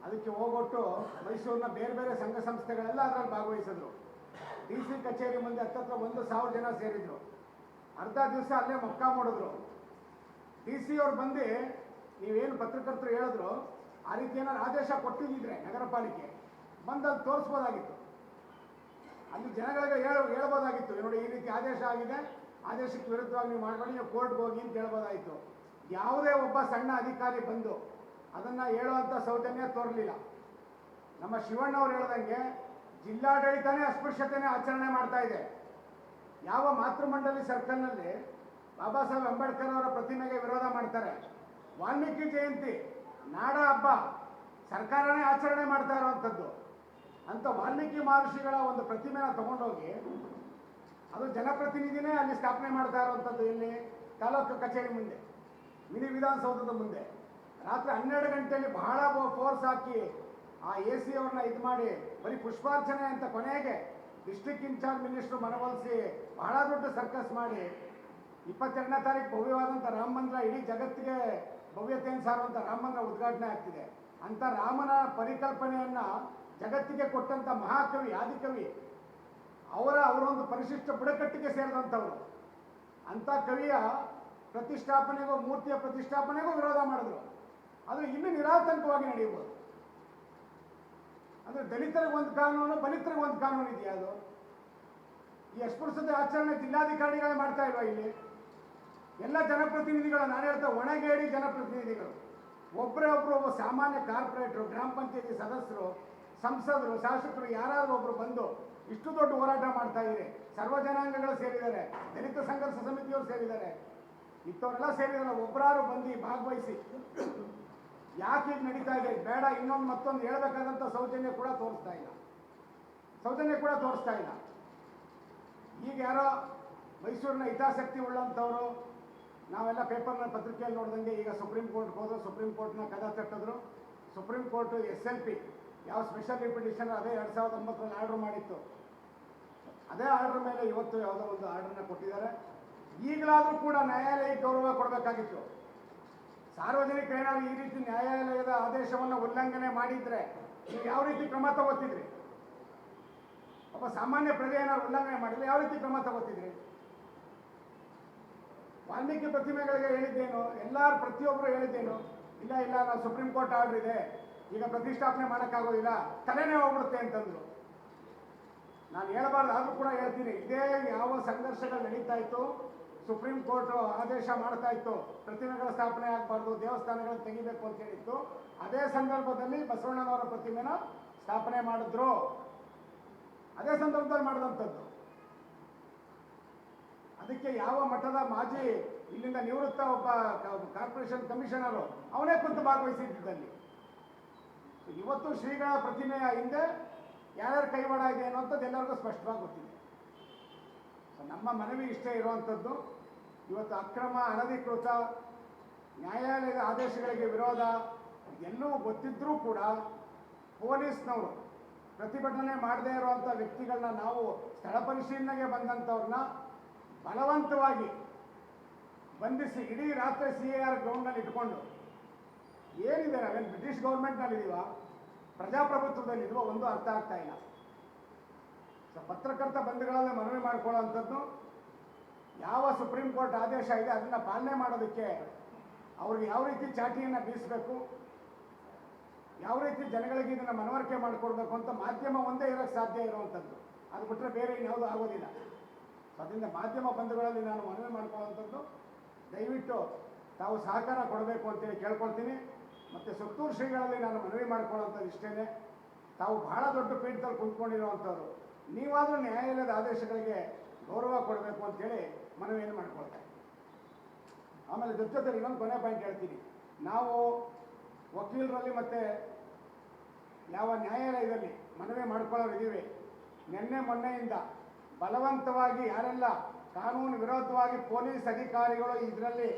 ಅದಕ್ಕೆ ಹೋಗೊಟ್ಟು ಮೈಸೂರಿನ ಬೇರೆ ಬೇರೆ ಸಂಘ ಸಂಸ್ಥೆಗಳೆಲ್ಲ ಅದರಲ್ಲಿ ಭಾಗವಹಿಸಿದ್ರು. ಡಿ ಸಿ ಕಚೇರಿ ಮುಂದೆ ಹತ್ತತ್ರ ಒಂದು ಸಾವಿರ ಜನ ಸೇರಿದ್ರು. ಅರ್ಧ ದಿವಸ ಅಲ್ಲೇ ಮೊಕ್ಕ ಮಾಡಿದ್ರು. ಡಿ ಸಿ ಅವ್ರು ಬಂದು ನೀವೇನು ಪತ್ರಕರ್ತರು ಹೇಳಿದ್ರು, ಆ ರೀತಿ ಏನಾದ್ರು ಆದೇಶ ಕೊಟ್ಟಿದ್ದಿದ್ರೆ ನಗರ ಪಾಲಿಕೆ ಬಂದು ಅಲ್ಲಿ ತೋರಿಸ್ಬೋದಾಗಿತ್ತು. ಅಲ್ಲಿ ಜನಗಳಿಗೆ ಹೇಳ, ಹೇಳ್ಬೋದಾಗಿತ್ತು, ನೋಡಿ ಈ ರೀತಿ ಆದೇಶ ಆಗಿದೆ, ಆದೇಶಕ್ಕೆ ವಿರುದ್ಧವಾಗಿ ನೀವು ಮಾಡಬೇಡಿ ನೀವು ಕೋರ್ಟ್ಗೆ ಹೋಗಿ ಅಂತ ಹೇಳ್ಬೋದಾಯಿತು ಯಾವುದೇ ಒಬ್ಬ ಸಣ್ಣ ಅಧಿಕಾರಿ ಬಂದು ಅದನ್ನು ಹೇಳುವಂಥ ಸೌಜನ್ಯ ತೋರಲಿಲ್ಲ. ನಮ್ಮ ಶಿವಣ್ಣ ಅವರು ಹೇಳ್ದಂಗೆ ಜಿಲ್ಲಾಡಳಿತನೇ ಅಸ್ಪೃಶ್ಯತೆನೇ ಆಚರಣೆ ಮಾಡ್ತಾ ಇದೆ. ಯಾವ ಮಾತೃಮಂಡಲಿ ಸರ್ಕಲ್ನಲ್ಲಿ ಬಾಬಾ ಸಾಹೇಬ್ ಅಂಬೇಡ್ಕರ್ ಅವರ ಪ್ರತಿಮೆಗೆ ವಿರೋಧ ಮಾಡ್ತಾರೆ. ವಾಲ್ಮೀಕಿ ಜಯಂತಿ, ನಾಡ ಹಬ್ಬ, ಸರ್ಕಾರನೇ ಆಚರಣೆ ಮಾಡ್ತಾ ಇರುವಂಥದ್ದು. ಅಂತ ವಾಲ್ಮೀಕಿ ಮಹರ್ಷಿಗಳ ಒಂದು ಪ್ರತಿಮೆನ ತಗೊಂಡೋಗಿ ಅದು ಜನಪ್ರತಿನಿಧಿನೇ ಅಲ್ಲಿ ಸ್ಥಾಪನೆ ಮಾಡ್ತಾ ಇರುವಂಥದ್ದು ಇಲ್ಲಿ ತಾಲೂಕು ಕಚೇರಿ ಮುಂದೆ. ಮಿನಿ ವಿಧಾನಸೌಧದ ಮುಂದೆ. ರಾತ್ರಿ ಹನ್ನೆರಡು ಗಂಟೆಯಲ್ಲಿ ಬಹಳ ಫೋರ್ಸ್ ಹಾಕಿ ಆ ಎ ಸಿ ಅವ್ರನ್ನ ಇದು ಮಾಡಿ, ಬರೀ ಪುಷ್ಪಾರ್ಚನೆ ಅಂತ ಕೊನೆಗೆ ಡಿಸ್ಟ್ರಿಕ್ಟ್ ಇನ್ಚಾರ್ಜ್ ಮಿನಿಸ್ಟ್ರು ಮನವೊಲಿಸಿ ಬಹಳ ದೊಡ್ಡ ಸರ್ಕಸ್ ಮಾಡಿ, ಇಪ್ಪತ್ತೆರಡನೇ ತಾರೀಕು ಭವ್ಯವಾದಂಥ ರಾಮ ಮಂದಿರ, ಇಡೀ ಜಗತ್ತಿಗೆ ಭವ್ಯತೆಯನ್ನು ಸಾರುವಂಥ ರಾಮ ಮಂದಿರ ಉದ್ಘಾಟನೆ ಆಗ್ತಿದೆ. ಅಂಥ ರಾಮನ ಪರಿಕಲ್ಪನೆಯನ್ನು ಜಗತ್ತಿಗೆ ಕೊಟ್ಟಂಥ ಮಹಾಕವಿ, ಆದಿಕವಿ, ಅವರ, ಅವರೊಂದು ಪರಿಶಿಷ್ಟ ಬುಡಕಟ್ಟಿಗೆ ಸೇರಿದಂಥವರು ಅಂಥ ಕವಿಯ ಪ್ರತಿಷ್ಠಾಪನೆಗೂ, ಮೂರ್ತಿಯ ಪ್ರತಿಷ್ಠಾಪನೆಗೂ ವಿರೋಧ ಮಾಡಿದ್ರು. ಅದು ಇನ್ನೂ ನಿರಾತಂಕವಾಗಿ ನಡೆಯಬಹುದು. ಅಂದ್ರೆ ದಲಿತರಿಗೆ ಒಂದು ಕಾನೂನು, ಬಲಿತರಿಗೆ ಒಂದು ಕಾನೂನು ಇದೆಯಾ ಅದು? ಈ ಅಸ್ಪೃಶ್ಯತೆ ಆಚರಣೆ ಜಿಲ್ಲಾಧಿಕಾರಿಗಳೇ ಮಾಡ್ತಾ ಇಲ್ವಾ ಇಲ್ಲಿ? ಎಲ್ಲ ಜನಪ್ರತಿನಿಧಿಗಳು, ನಾನು ಹೇಳ್ತಾ ಒಣಗೇಡಿ ಜನಪ್ರತಿನಿಧಿಗಳು. ಒಬ್ಬರೇ ಒಬ್ಬರು ಒಬ್ಬ ಸಾಮಾನ್ಯ ಕಾರ್ಪೊರೇಟ್ರು, ಗ್ರಾಮ ಪಂಚಾಯತಿ ಸದಸ್ಯರು, ಸಂಸದರು, ಶಾಸಕರು, ಯಾರಾದರೂ ಒಬ್ರು ಬಂದು ಇಷ್ಟು ದೊಡ್ಡ ಹೋರಾಟ ಮಾಡ್ತಾ ಇದ್ದಾರೆ. ಸರ್ವ ಜನಾಂಗಗಳು ಸೇರಿದ್ದಾರೆ, ದಲಿತ ಸಂಘರ್ಷ ಸಮಿತಿಯವರು ಸೇರಿದ್ದಾರೆ. ಇಂಥವರೆಲ್ಲ ಸೇರಿದಲ್ಲ ಒಬ್ಬರಾರು ಬಂದು ಭಾಗವಹಿಸಿ. ಯಾಕೆ ಇದು ನಡೀತಾ ಇದೆ? ಬೇಡ, ಇನ್ನೊಂದು ಮತ್ತೊಂದು ಹೇಳ್ಬೇಕಾದಂಥ ಸೌಜನ್ಯ ಕೂಡ ತೋರಿಸ್ತಾ ಇಲ್ಲ. ಸೌಜನ್ಯ ಕೂಡ ತೋರಿಸ್ತಾ ಇಲ್ಲ. ಈಗ ಯಾರೋ ಮೈಸೂರಿನ ಹಿತಾಸಕ್ತಿ ಉಳ್ಳಂಥವ್ರು ನಾವೆಲ್ಲ ಪೇಪರ್ನ ಪತ್ರಿಕೆಯಲ್ಲಿ ನೋಡಿದಂಗೆ ಈಗ ಸುಪ್ರೀಂ ಕೋರ್ಟ್ಗೆ ಹೋದ್ರು, ಸುಪ್ರೀಂ ಕೋರ್ಟ್ನ ಕದ ತಟ್ಟಿದ್ರು. Supreme court S L P, ಯಾವ ಸ್ಪೆಷಲ್ ರಿಪಿಟಿಷನ್ ಅದೇ ಎರಡು ಸಾವಿರದ ಒಂಬತ್ತರಲ್ಲಿ ಆರ್ಡರ್ ಮಾಡಿತ್ತು. ಅದೇ ಆರ್ಡರ್ ಮೇಲೆ ಇವತ್ತು ಯಾವುದೋ ಒಂದು ಆರ್ಡ್ರನ್ನ ಕೊಟ್ಟಿದ್ದಾರೆ. ಈಗಲಾದರೂ ಕೂಡ ನ್ಯಾಯಾಲಯಕ್ಕೆ ಗೌರವ ಕೊಡಬೇಕಾಗಿತ್ತು. ಸಾರ್ವಜನಿಕ ಏನಾದ್ರು ಈ ರೀತಿ ನ್ಯಾಯಾಲಯದ ಆದೇಶವನ್ನು ಉಲ್ಲಂಘನೆ ಮಾಡಿದ್ರೆ ನೀವು ಯಾವ ರೀತಿ ಕ್ರಮ ತಗೋತಿದ್ರಿ ಒಬ್ಬ ಸಾಮಾನ್ಯ ಪ್ರಜೆ ಏನಾದ್ರು ಉಲ್ಲಂಘನೆ ಮಾಡಿದ್ರೆ ಯಾವ ರೀತಿ ಕ್ರಮ ತಗೋತಿದ್ರಿ ವಾಲ್ಮೀಕಿ ಪ್ರತಿಮೆಗಳಿಗೆ ಹೇಳಿದ್ದೇನು, ಎಲ್ಲಾರು ಪ್ರತಿಯೊಬ್ಬರು ಹೇಳಿದ್ದೇನು, ಇಲ್ಲ ಇಲ್ಲ, ನಾವು ಸುಪ್ರೀಂ ಕೋರ್ಟ್ ಆರ್ಡರ್ ಇದೆ, ಈಗ ಪ್ರತಿಷ್ಠಾಪನೆ ಮಾಡೋಕ್ಕಾಗೋದಿಲ್ಲ, ತಲೆನೇ ಹೋಗ್ಬಿಡುತ್ತೆ ಅಂತಂದ್ರು. ನಾನು ಹೇಳಬಾರ್ದು, ಆದರೂ ಕೂಡ ಹೇಳ್ತೀನಿ, ಇದೇ ಯಾವ ಸಂಘರ್ಷಗಳು ನಡೀತಾ ಇತ್ತು ಸುಪ್ರೀಂ ಕೋರ್ಟ್ ಆದೇಶ ಮಾಡ್ತಾ ಇತ್ತು. ಪ್ರತಿಮೆಗಳ ಸ್ಥಾಪನೆ ಆಗಬಾರ್ದು, ದೇವಸ್ಥಾನಗಳನ್ನು ತೆಗಿಬೇಕು ಅಂತ ಹೇಳಿತ್ತು. ಅದೇ ಸಂದರ್ಭದಲ್ಲಿ ಬಸವಣ್ಣನವರ ಪ್ರತಿಮೆನ ಸ್ಥಾಪನೆ ಮಾಡಿದ್ರು. ಅದೇ ಸಂದರ್ಭದಲ್ಲಿ ಮಾಡಿದಂಥದ್ದು. ಅದಕ್ಕೆ ಯಾವ ಮಠದ ಮಾಜಿ ಇಲ್ಲಿಂದ ನಿವೃತ್ತ ಒಬ್ಬ ಕಾರ್ಪೊರೇಷನ್ ಕಮಿಷನರು ಅವನೇ ಕುಂತು ಭಾಗವಹಿಸಿದ್ದಲ್ಲಿ ಇವತ್ತು ಶ್ರೀಗಳ ಪ್ರತಿಮೆಯ ಹಿಂದೆ ಯಾರ್ಯಾರ ಕೈವಾಡ ಇದೆ ಅನ್ನೋಂಥದ್ದು ಎಲ್ಲರಿಗೂ ಸ್ಪಷ್ಟವಾಗಿ ನಮ್ಮ ಮನವಿ ಇಷ್ಟೇ ಇರುವಂಥದ್ದು. ಇವತ್ತು ಅಕ್ರಮ ಅನಧಿಕೃತ ನ್ಯಾಯಾಲಯದ ಆದೇಶಗಳಿಗೆ ವಿರೋಧ ಎಲ್ಲವೂ ಗೊತ್ತಿದ್ದರೂ ಕೂಡ ಪೊಲೀಸ್ನವರು ಪ್ರತಿಭಟನೆ ಮಾಡದೇ ಇರುವಂಥ ವ್ಯಕ್ತಿಗಳನ್ನ ನಾವು ಸ್ಥಳ ಪರಿಶೀಲನೆಗೆ ಬಂದಂಥವ್ರನ್ನ ಬಲವಂತವಾಗಿ ಬಂಧಿಸಿ ಇಡೀ ರಾತ್ರಿ ಸಿ ಎ ಆರ್ ಗ್ರೌಂಡ್ನಲ್ಲಿ ಇಟ್ಕೊಂಡು ಏನಿದೆ ನಾವೇನು ಬ್ರಿಟಿಷ್ ಗೌರ್ಮೆಂಟ್ನಲ್ಲಿದ್ದೀವ ಪ್ರಜಾಪ್ರಭುತ್ವದಲ್ಲಿರುವ ಒಂದು ಅರ್ಥ ಆಗ್ತಾ ಇಲ್ಲ. ಸೊ ಪತ್ರಕರ್ತ ಬಂಧುಗಳಲ್ಲಿ ಮನವಿ ಮಾಡ್ಕೊಳ್ಳೋವಂಥದ್ದು ಯಾವ ಸುಪ್ರೀಂ ಕೋರ್ಟ್ ಆದೇಶ ಇದೆ, ಅದನ್ನು ಪಾಲನೆ ಮಾಡೋದಕ್ಕೆ ಅವ್ರಿಗೆ ಯಾವ ರೀತಿ ಚಾಟಿಯನ್ನು ಬೀಸಬೇಕು, ಯಾವ ರೀತಿ ಜನಗಳಿಗೆ ಇದನ್ನು ಮನವರಿಕೆ ಮಾಡಿಕೊಡ್ಬೇಕು ಅಂತ ಮಾಧ್ಯಮ ಒಂದೇ ಇರೋಕ್ಕೆ ಸಾಧ್ಯ ಇರುವಂಥದ್ದು. ಅದು ಬಿಟ್ಟರೆ ಬೇರೆ ಇನ್ಯಾವುದು ಆಗೋದಿಲ್ಲ. ಸೊ ಅದರಿಂದ ಮಾಧ್ಯಮ ಬಂಧುಗಳಲ್ಲಿ ನಾನು ಮನವಿ ಮಾಡ್ಕೊಳ್ಳೋವಂಥದ್ದು, ದಯವಿಟ್ಟು ತಾವು ಸಹಕಾರ ಕೊಡಬೇಕು ಅಂತೇಳಿ ಕೇಳ್ಕೊಳ್ತೀನಿ. ಮತ್ತು ಸುತ್ತೂರು ಶ್ರೀಗಳಲ್ಲಿ ನಾನು ಮನವಿ ಮಾಡ್ಕೊಳ್ಳೋವಂಥದ್ದು ಇಷ್ಟೇ ತಾವು ಬಹಳ ದೊಡ್ಡ ಪೀಠದಲ್ಲಿ ಕುಂತ್ಕೊಂಡಿರುವಂಥವ್ರು. ನೀವಾದರೂ ನ್ಯಾಯಾಲಯದ ಆದೇಶಗಳಿಗೆ ಗೌರವ ಕೊಡಬೇಕು ಅಂತೇಳಿ ಮನವಿಯನ್ನು ಮಾಡ್ಕೊಳ್ತೇನೆ ಆಮೇಲೆ ಜೊತೆ ಜೊತೆಲಿ ಇನ್ನೊಂದು ಕೊನೆ ಪಾಯಿಂಟ್ ಹೇಳ್ತೀನಿ. ನಾವು ವಕೀಲರಲ್ಲಿ ಮತ್ತು ಯಾವ ನ್ಯಾಯಾಲಯದಲ್ಲಿ ಮನವಿ ಮಾಡ್ಕೊಳ್ಳೋರು ಇದ್ದೀವಿ ನಿನ್ನೆ ಮೊನ್ನೆಯಿಂದ ಬಲವಂತವಾಗಿ ಯಾರೆಲ್ಲ ಕಾನೂನು ವಿರೋಧವಾಗಿ ಪೊಲೀಸ್ ಅಧಿಕಾರಿಗಳು ಇದರಲ್ಲಿ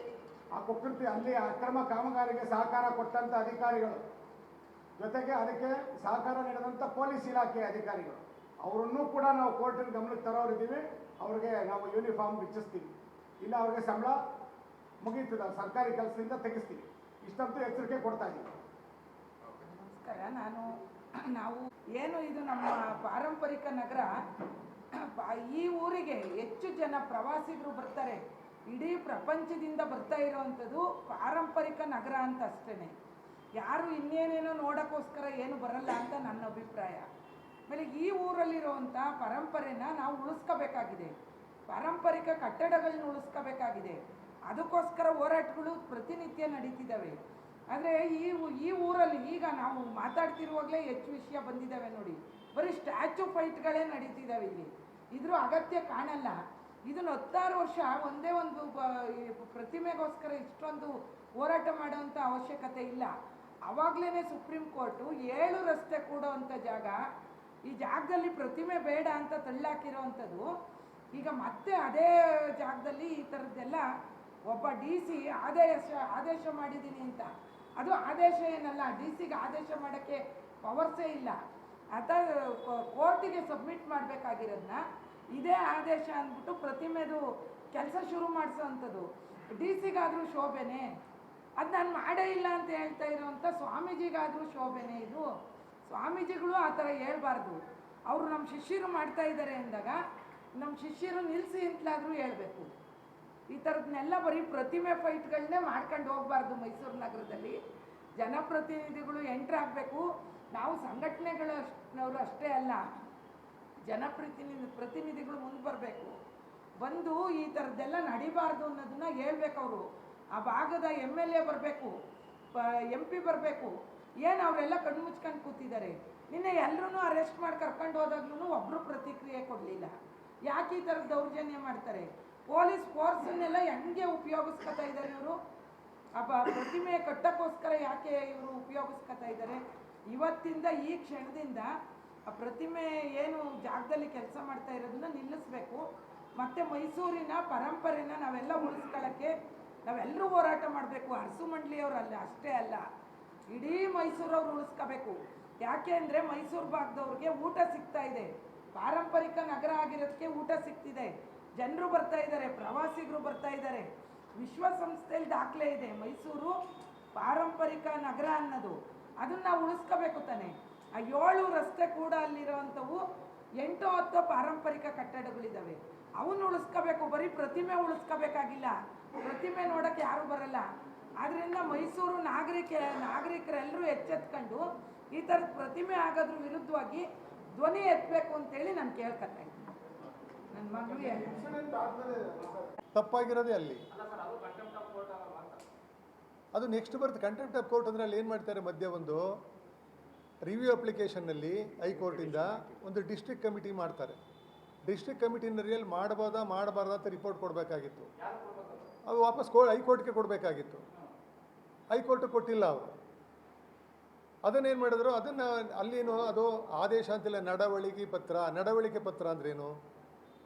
ಆ ಕುಕೃತಿ ಅಲ್ಲಿ ಅಕ್ರಮ ಕಾಮಗಾರಿಗೆ ಸಹಕಾರ ಕೊಟ್ಟಂಥ ಅಧಿಕಾರಿಗಳು, ಜೊತೆಗೆ ಅದಕ್ಕೆ ಸಹಕಾರ ನೀಡಿದಂಥ ಪೊಲೀಸ್ ಇಲಾಖೆಯ ಅಧಿಕಾರಿಗಳು. ಅವರನ್ನೂ ಕೂಡ ನಾವು ಕೋರ್ಟಿನ ಗಮನಕ್ಕೆ ತರೋರಿದ್ದೀವಿ. ಅವ್ರಿಗೆ ನಾವು ಯೂನಿಫಾರ್ಮ್ ಬಿಚ್ಚಿಸ್ತೀವಿ. ಇಲ್ಲ ಅವ್ರಿಗೆ ಸಂಬಳ ಮುಗೀತದೆ ಸರ್ಕಾರಿ ಕೆಲಸದಿಂದ ತೆಗಿಸ್ತೀವಿ. ಇಷ್ಟಂತೂ ಎಚ್ಚರಿಕೆ ಕೊಡ್ತಾ ಇದ್ದೀವಿ. ನಮಸ್ಕಾರ. ನಾನು ನಾವು ಏನು ಇದು ನಮ್ಮ ಪಾರಂಪರಿಕ ನಗರ, ಈ ಊರಿಗೆ ಹೆಚ್ಚು ಜನ ಪ್ರವಾಸಿಗರು ಬರ್ತಾರೆ. ಇಡೀ ಪ್ರಪಂಚದಿಂದ ಬರ್ತಾ ಇರೋವಂಥದ್ದು ಪಾರಂಪರಿಕ ನಗರ ಅಂತ ಅಷ್ಟೇ ಯಾರು ಇನ್ನೇನೇನೋ ನೋಡೋಕ್ಕೋಸ್ಕರ ಏನು ಬರಲ್ಲ ಅಂತ ನನ್ನ ಅಭಿಪ್ರಾಯ. ಆಮೇಲೆ ಈ ಊರಲ್ಲಿರುವಂಥ ಪರಂಪರೆನ ನಾವು ಉಳಿಸ್ಕೋಬೇಕಾಗಿದೆ. ಪಾರಂಪರಿಕ ಕಟ್ಟಡಗಳನ್ನ ಉಳಿಸ್ಕೋಬೇಕಾಗಿದೆ. ಅದಕ್ಕೋಸ್ಕರ ಹೋರಾಟಗಳು ಪ್ರತಿನಿತ್ಯ ನಡೀತಿದ್ದಾವೆ. ಆದರೆ ಈ ಈ ಊರಲ್ಲಿ ಈಗ ನಾವು ಮಾತಾಡ್ತಿರುವಾಗಲೇ ಹೆಚ್ಚು ವಿಷಯ ಬಂದಿದ್ದಾವೆ ನೋಡಿ. ಬರೀ ಸ್ಟ್ಯಾಚು ಫೈಟ್ಗಳೇ ನಡೀತಿದ್ದಾವೆ ಇಲ್ಲಿ. ಇದ್ರೂ ಅಗತ್ಯ ಕಾಣಲ್ಲ. ಇದನ್ನ ಹತ್ತಾರು ವರ್ಷ ಒಂದೇ ಒಂದು ಪ್ರತಿಮೆಗೋಸ್ಕರ ಇಷ್ಟೊಂದು ಹೋರಾಟ ಮಾಡುವಂಥ ಅವಶ್ಯಕತೆ ಇಲ್ಲ. ಅವಾಗಲೇ ಸುಪ್ರೀಂ ಕೋರ್ಟು ಏಳು ರಸ್ತೆ ಕೂಡುವಂಥ ಜಾಗ ಈ ಜಾಗದಲ್ಲಿ ಪ್ರತಿಮೆ ಬೇಡ ಅಂತ ತಳ್ಳಾಕಿರೋವಂಥದ್ದು, ಈಗ ಮತ್ತೆ ಅದೇ ಜಾಗದಲ್ಲಿ ಈ ಥರದ್ದೆಲ್ಲ ಒಬ್ಬ ಡಿ ಸಿ ಆದೇಶ ಆದೇಶ ಮಾಡಿದ್ದೀನಿ ಅಂತ. ಅದು ಆದೇಶ ಏನಲ್ಲ ಡಿ ಸಿಗೆ ಆದೇಶ ಮಾಡೋಕ್ಕೆ ಪವರ್ಸೇ ಇಲ್ಲ. ಅಂತ ಕೋರ್ಟಿಗೆ ಸಬ್ಮಿಟ್ ಮಾಡಬೇಕಾಗಿರೋದನ್ನ ಇದೇ ಆದೇಶ ಅಂದ್ಬಿಟ್ಟು ಪ್ರತಿಮೆದು ಕೆಲಸ ಶುರು ಮಾಡಿಸೋವಂಥದ್ದು ಡಿ ಸಿಗಾದರೂ ಶೋಭೆನೇ. ಅದು ನಾನು ಮಾಡೇ ಇಲ್ಲ ಅಂತ ಹೇಳ್ತಾ ಇರೋವಂಥ ಸ್ವಾಮೀಜಿಗಾದರೂ ಶೋಭೆನೇ ಇದು. ಸ್ವಾಮೀಜಿಗಳು ಆ ಥರ ಹೇಳ್ಬಾರ್ದು. ಅವರು ನಮ್ಮ ಶಿಷ್ಯರು ಮಾಡ್ತಾ ಇದ್ದಾರೆ ಅಂದಾಗ ನಮ್ಮ ಶಿಷ್ಯರು ನಿಲ್ಲಿಸಿ ಅಂತಲಾದರೂ ಹೇಳಬೇಕು. ಈ ಥರದನ್ನೆಲ್ಲ ಬರೀ ಪ್ರತಿಮೆ ಫೈಟ್ಗಳನ್ನೇ ಮಾಡ್ಕೊಂಡು ಹೋಗ್ಬಾರ್ದು ಮೈಸೂರು ನಗರದಲ್ಲಿ. ಜನಪ್ರತಿನಿಧಿಗಳು ಎಂಟ್ರ್ ಆಗಬೇಕು. ನಾವು ಸಂಘಟನೆಗಳವರು ಅಷ್ಟೇ ಅಲ್ಲ, ಜನಪ್ರತಿನಿಧಿ ಪ್ರತಿನಿಧಿಗಳು ಮುಂದೆ ಬರಬೇಕು. ಬಂದು ಈ ಥರದ್ದೆಲ್ಲ ನಡಿಬಾರ್ದು ಅನ್ನೋದನ್ನ ಹೇಳ್ಬೇಕು ಅವರು ಆ ಭಾಗದ ಎಂ ಎಲ್ ಎ ಬರಬೇಕು ಎಂ ಪಿ ಬರಬೇಕು. ಏನು ಅವರೆಲ್ಲ ಕಣ್ಣು ಮುಚ್ಕೊಂಡು ಕೂತಿದ್ದಾರೆ? ನಿನ್ನೆ ಎಲ್ಲರೂ ಅರೆಸ್ಟ್ ಮಾಡಿ ಕರ್ಕೊಂಡು ಹೋದಾಗ್ಲೂ ಒಬ್ಬರು ಪ್ರತಿಕ್ರಿಯೆ ಕೊಡಲಿಲ್ಲ. ಯಾಕೆ ಈ ಥರದ ದೌರ್ಜನ್ಯ ಮಾಡ್ತಾರೆ? ಪೊಲೀಸ್ ಫೋರ್ಸನ್ನೆಲ್ಲ ಹೆಂಗೆ ಉಪಯೋಗಿಸ್ಕೊತಾ ಇದ್ದಾರೆ ಇವರು? ಆ ಪ್ರತಿಮೆ ಕಟ್ಟಕ್ಕೋಸ್ಕರ ಯಾಕೆ ಇವರು ಉಪಯೋಗಿಸ್ಕೊತಾ ಇದ್ದಾರೆ? ಇವತ್ತಿಂದ ಈ ಕ್ಷಣದಿಂದ ಆ ಪ್ರತಿಮೆ ಏನು ಜಾಗದಲ್ಲಿ ಕೆಲಸ ಮಾಡ್ತಾ ಇರೋದನ್ನ ನಿಲ್ಲಿಸ್ಬೇಕು. ಮತ್ತು ಮೈಸೂರಿನ ಪರಂಪರೆನ ನಾವೆಲ್ಲ ಉಳಿಸ್ಕೊಳ್ಳೋಕ್ಕೆ ನಾವೆಲ್ಲರೂ ಹೋರಾಟ ಮಾಡಬೇಕು. ಅರಸು ಮಂಡಳಿಯವರಲ್ಲ ಅಷ್ಟೇ ಅಲ್ಲ. ಇಡೀ ಮೈಸೂರವ್ರು ಉಳಿಸ್ಕೋಬೇಕು. ಯಾಕೆ ಅಂದರೆ ಮೈಸೂರು ಭಾಗದವ್ರಿಗೆ ಊಟ ಸಿಗ್ತಾ ಇದೆ. ಪಾರಂಪರಿಕ ನಗರ ಆಗಿರೋದಕ್ಕೆ ಊಟ ಸಿಗ್ತಿದೆ. ಜನರು ಬರ್ತಾ ಇದ್ದಾರೆ ಪ್ರವಾಸಿಗರು ಬರ್ತಾ ಇದ್ದಾರೆ ವಿಶ್ವಸಂಸ್ಥೆಯಲ್ಲಿ ದಾಖಲೆ ಇದೆ. ಮೈಸೂರು ಪಾರಂಪರಿಕ ನಗರ ಅನ್ನೋದು. ಅದನ್ನ ನಾವು ಉಳಿಸ್ಕೋಬೇಕು ತಾನೆ. ಆ ಏಳು ರಸ್ತೆ ಕೂಡ ಅಲ್ಲಿರುವಂಥವು ಎಂಟು ಹತ್ತು ಪಾರಂಪರಿಕ ಕಟ್ಟಡಗಳಿದ್ದಾವೆ ಅವನ್ನ ಉಳಿಸ್ಕೋಬೇಕು. ಬರೀ ಪ್ರತಿಮೆ ಉಳಿಸ್ಕೋಬೇಕಾಗಿಲ್ಲ. ಪ್ರತಿಮೆ ನೋಡೋಕ್ಕೆ ಯಾರು ಬರಲ್ಲ. ಆದ್ದರಿಂದ ಮೈಸೂರು ನಾಗರಿಕ ನಾಗರಿಕರೆಲ್ಲರೂ ಎಚ್ಚೆತ್ಕೊಂಡು ಈ ಥರದ ಪ್ರತಿಮೆ ಆಗೋದ್ರ ವಿರುದ್ಧವಾಗಿ ಧ್ವನಿ ಎತ್ತಬೇಕು ಅಂತೇಳಿ ನಾನು ಕೇಳ್ಕೊತಾ ಇದ್ದೀನಿ. ನನ್ನ ಮಗಳಿಗೆ ತಪ್ಪಾಗಿರೋದೇ ಅಲ್ಲಿ. ಅದು next birth contempt of court ಅಂದರೆ ಅಲ್ಲಿ ಏನು ಮಾಡ್ತಾರೆ ಮಧ್ಯೆ ಒಂದು ರಿವ್ಯೂ ಅಪ್ಲಿಕೇಶನ್ನಲ್ಲಿ ಹೈಕೋರ್ಟಿಂದ ಒಂದು ಡಿಸ್ಟ್ರಿಕ್ಟ್ ಕಮಿಟಿ ಮಾಡ್ತಾರೆ. ಡಿಸ್ಟ್ರಿಕ್ಟ್ ಕಮಿಟಿನಲ್ಲಿ ಮಾಡ್ಬೋದಾ ಮಾಡಬಾರ್ದಾ ಅಂತ ರಿಪೋರ್ಟ್ ಕೊಡಬೇಕಾಗಿತ್ತು. ಅದು ವಾಪಸ್ ಕೋ ಹೈಕೋರ್ಟ್ಗೆ ಕೊಡಬೇಕಾಗಿತ್ತು. ಹೈಕೋರ್ಟ್ ಕೊಟ್ಟಿಲ್ಲ ಅವರು. ಅದನ್ನೇನು ಮಾಡಿದ್ರು? ಅದನ್ನು ಏನು ಅದು ಆದೇಶ ಅಂತಿಲ್ಲ. ನಡವಳಿಕೆ ಪತ್ರ. ನಡವಳಿಕೆ ಪತ್ರ ಅಂದ್ರೇನು?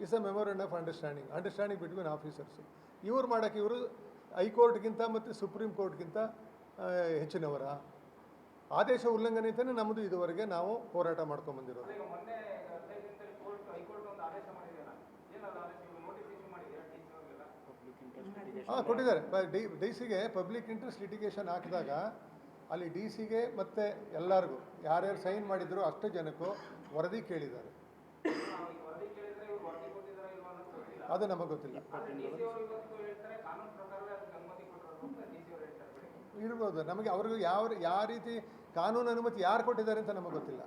Is a memorandum of understanding understanding between officers ಇವ್ರು ಮಾಡೋಕ್ಕೆ ಇವರು ಹೈಕೋರ್ಟ್ಗಿಂತ ಮತ್ತು ಸುಪ್ರೀಂ ಕೋರ್ಟ್ಗಿಂತ ಹೆಚ್ಚಿನವರ? ಆದೇಶ ಉಲ್ಲಂಘನೆ ಅಂತಲೇ ನಮ್ಮದು ಇದುವರೆಗೆ ನಾವು ಹೋರಾಟ ಮಾಡ್ಕೊಂಬಂದಿರೋದು ಈಗ ಮೊನ್ನೆ ಹದಿನೈದು ದಿನದಲ್ಲಿ ಕೋರ್ಟ್ ಹೈಕೋರ್ಟ್ ಒಂದು ಆದೇಶ ಮಾಡಿದೆಯಲ್ಲ ಏನಲ್ಲ ಆದೇಶ ನೀವು ನೋಟಿಸ್ ಇಶ್ಯೂ ಮಾಡಿದ್ದೀರಾ ಡಿ ಸಿ ಅವ್ರಿಗೆಲ್ಲ ಹಾಂ, ಕೊಟ್ಟಿದ್ದಾರೆ. ಡಿ ಸಿಗೆ ಪಬ್ಲಿಕ್ ಇಂಟ್ರೆಸ್ಟ್ ಲಿಟಿಗೇಷನ್ ಹಾಕಿದಾಗ ಅಲ್ಲಿ ಡಿ ಸಿಗೆ ಮತ್ತೆ ಎಲ್ಲರಿಗೂ ಯಾರ್ಯಾರು ಸೈನ್ ಮಾಡಿದ್ರು ಅಷ್ಟು ಜನಕ್ಕೂ ವರದಿ ಕೇಳಿದ್ದಾರೆ. ಅದು ನಮಗೆ ಗೊತ್ತಿಲ್ಲ. ಇರ್ಬೋದು. ನಮಗೆ ಅವ್ರಿಗೂ ಯಾವ ಯಾವ ರೀತಿ ಕಾನೂನು ಅನುಮತಿ ಯಾರು ಕೊಟ್ಟಿದ್ದಾರೆ ಅಂತ ನಮಗೆ ಗೊತ್ತಿಲ್ಲ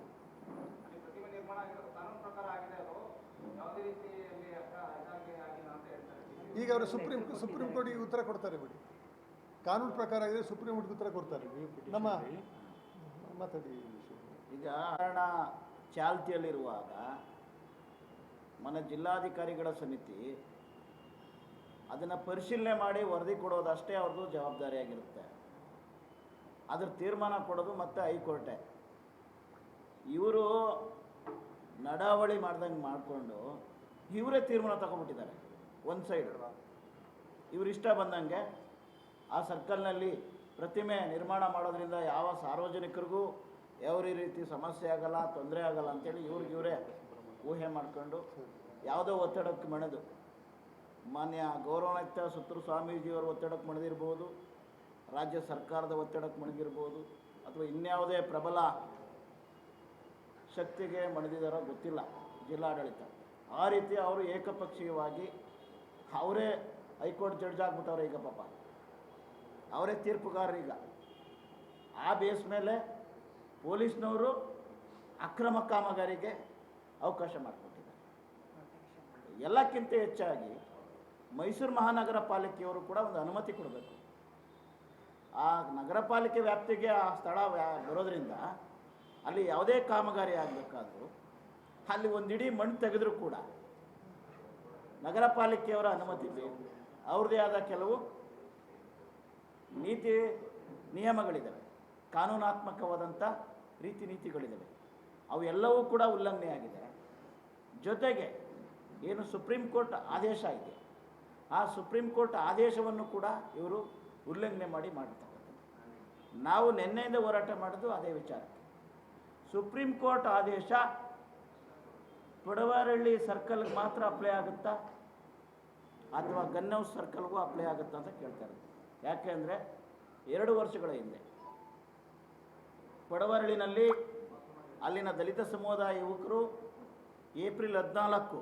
ಅಲ್ಲಿ ಪ್ರತಿಮೆ ನಿರ್ಮಾಣ ಆಗಿರೋದು ಕಾನೂನು ಪ್ರಕಾರ ಆಗಿದೆ ಅದು ಯಾವುದೇ ರೀತಿಯಲ್ಲಿ ಅಕ್ಕ ಇದಾಗಿ ಆಗಿಲ್ಲ ಅಂತ ಹೇಳ್ತಾರೆ ಈಗ ಅವರು ಸುಪ್ರೀಂ ಸುಪ್ರೀಂ ಕೋರ್ಟಿಗೆ ಉತ್ತರ ಕೊಡ್ತಾರೆ ಬಿಡಿ. ಕಾನೂನು ಪ್ರಕಾರ ಆಗಿದೆ ಸುಪ್ರೀಂ ಕೋರ್ಟ್ಗೆ ಉತ್ತರ ಕೊಡ್ತಾರೆ ನಮ್ಮ ಮಾತಾಡಿ ಈಗ ಕಾರಣ ಚಾಲ್ತಿಯಲ್ಲಿರುವಾಗ ಮನ ಜಿಲ್ಲಾಧಿಕಾರಿಗಳ ಸಮಿತಿ ಅದನ್ನು ಪರಿಶೀಲನೆ ಮಾಡಿ ವರದಿ ಕೊಡೋದಷ್ಟೇ ಅವ್ರದ್ದು ಜವಾಬ್ದಾರಿಯಾಗಿರುತ್ತೆ ಅದ್ರ ತೀರ್ಮಾನ ಕೊಡೋದು ಮತ್ತೆ ಹೈಕೋರ್ಟೆ. ಇವರು ನಡಾವಳಿ ಮಾಡ್ದಂಗೆ ಮಾಡಿಕೊಂಡು ಇವರೇ ತೀರ್ಮಾನ ತಗೊಂಡ್ಬಿಟ್ಟಿದ್ದಾರೆ. ಒಂದು ಸೈಡ್ ಇವರು ಇಷ್ಟ ಬಂದಂಗೆ ಆ ಸರ್ಕಲ್ನಲ್ಲಿ ಪ್ರತಿಮೆ ನಿರ್ಮಾಣ ಮಾಡೋದ್ರಿಂದ ಯಾವ ಸಾರ್ವಜನಿಕರಿಗೂ ಯಾವ ರೀತಿ ಸಮಸ್ಯೆ ಆಗಲ್ಲ, ತೊಂದರೆ ಆಗಲ್ಲ ಅಂತೇಳಿ ಇವ್ರಿಗೆ ಇವರೇ ಊಹೆ ಮಾಡ್ಕೊಂಡು ಯಾವುದೋ ಒತ್ತಡಕ್ಕೆ ಮಣೆದು. ಮಾನ್ಯ ಗೌರವಾನ್ವಿತ ಸುತ್ತೂರು ಸ್ವಾಮೀಜಿಯವರ ಒತ್ತಡಕ್ಕೆ ಮಣಿದಿರ್ಬೋದು, ರಾಜ್ಯ ಸರ್ಕಾರದ ಒತ್ತಡಕ್ಕೆ ಮಣಿದಿರ್ಬೋದು, ಅಥವಾ ಇನ್ಯಾವುದೇ ಪ್ರಬಲ ಶಕ್ತಿಗೆ ಮಣಿದಿದ್ದಾರೋ ಗೊತ್ತಿಲ್ಲ ಜಿಲ್ಲಾಡಳಿತ. ಆ ರೀತಿ ಅವರು ಏಕಪಕ್ಷೀಯವಾಗಿ ಅವರೇ ಹೈಕೋರ್ಟ್ ಜಡ್ಜ್ ಆಗ್ಬಿಟ್ಟವ್ರೆ ಈಗ ಪಾಪ. ಅವರೇ ತೀರ್ಪುಗಾರರು ಈಗ. ಆ ಬೇಸ್ ಮೇಲೆ ಪೊಲೀಸ್ನವರು ಅಕ್ರಮ ಕಾಮಗಾರಿಗೆ ಅವಕಾಶ ಮಾಡಿಕೊಟ್ಟಿದ್ದಾರೆ. ಎಲ್ಲಕ್ಕಿಂತ ಹೆಚ್ಚಾಗಿ ಮೈಸೂರು ಮಹಾನಗರ ಪಾಲಿಕೆಯವರು ಕೂಡ ಒಂದು ಅನುಮತಿ ಕೊಡಬೇಕು. ಆ ನಗರ ಪಾಲಿಕೆ ವ್ಯಾಪ್ತಿಗೆ ಆ ಸ್ಥಳ ಬರೋದ್ರಿಂದ ಅಲ್ಲಿ ಯಾವುದೇ ಕಾಮಗಾರಿ ಆಗಬೇಕಾದ್ರೂ ಅಲ್ಲಿ ಒಂದಿಡೀ ಮಣ್ಣು ತೆಗೆದ್ರೂ ಕೂಡ ನಗರ ಪಾಲಿಕೆಯವರ ಅನುಮತಿ ಬೇಕು ಅವ್ರದ್ದೇ ಆದ ಕೆಲವು ನೀತಿ ನಿಯಮಗಳಿದ್ದಾವೆ ಕಾನೂನಾತ್ಮಕವಾದಂಥ ರೀತಿ ನೀತಿಗಳಿದ್ದಾವೆ ಅವು ಎಲ್ಲವೂ ಕೂಡ ಉಲ್ಲಂಘನೆಯಾಗಿದೆ ಜೊತೆಗೆ ಏನು ಸುಪ್ರೀಂ ಕೋರ್ಟ್ ಆದೇಶ ಇದೆ. ಆ ಸುಪ್ರೀಂ ಕೋರ್ಟ್ ಆದೇಶವನ್ನು ಕೂಡ ಇವರು ಉಲ್ಲಂಘನೆ ಮಾಡಿ ಮಾಡಿರ್ತಕ್ಕಂಥದ್ದು. ನಾವು ನಿನ್ನೆಯಿಂದ ಹೋರಾಟ ಮಾಡೋದು ಅದೇ ವಿಚಾರಕ್ಕೆ ಸುಪ್ರೀಂ ಕೋರ್ಟ್ ಆದೇಶ ಪಡವಾರಳ್ಳಿ ಸರ್ಕಲ್ಗೆ ಮಾತ್ರ ಅಪ್ಲೈ ಆಗುತ್ತಾ? ಅಥವಾ ಗನ್ನೌ ಸರ್ಕಲ್ಗೂ ಅಪ್ಲೈ ಆಗುತ್ತಾ ಅಂತ ಕೇಳ್ತಾರೆ. ಯಾಕೆ ಅಂದರೆ ಎರಡು ವರ್ಷಗಳ ಹಿಂದೆ ಪಡವರಳಿನಲ್ಲಿ ಅಲ್ಲಿನ ದಲಿತ ಸಮುದಾಯ ಯುವಕರು ಏಪ್ರಿಲ್ ಹದಿನಾಲ್ಕು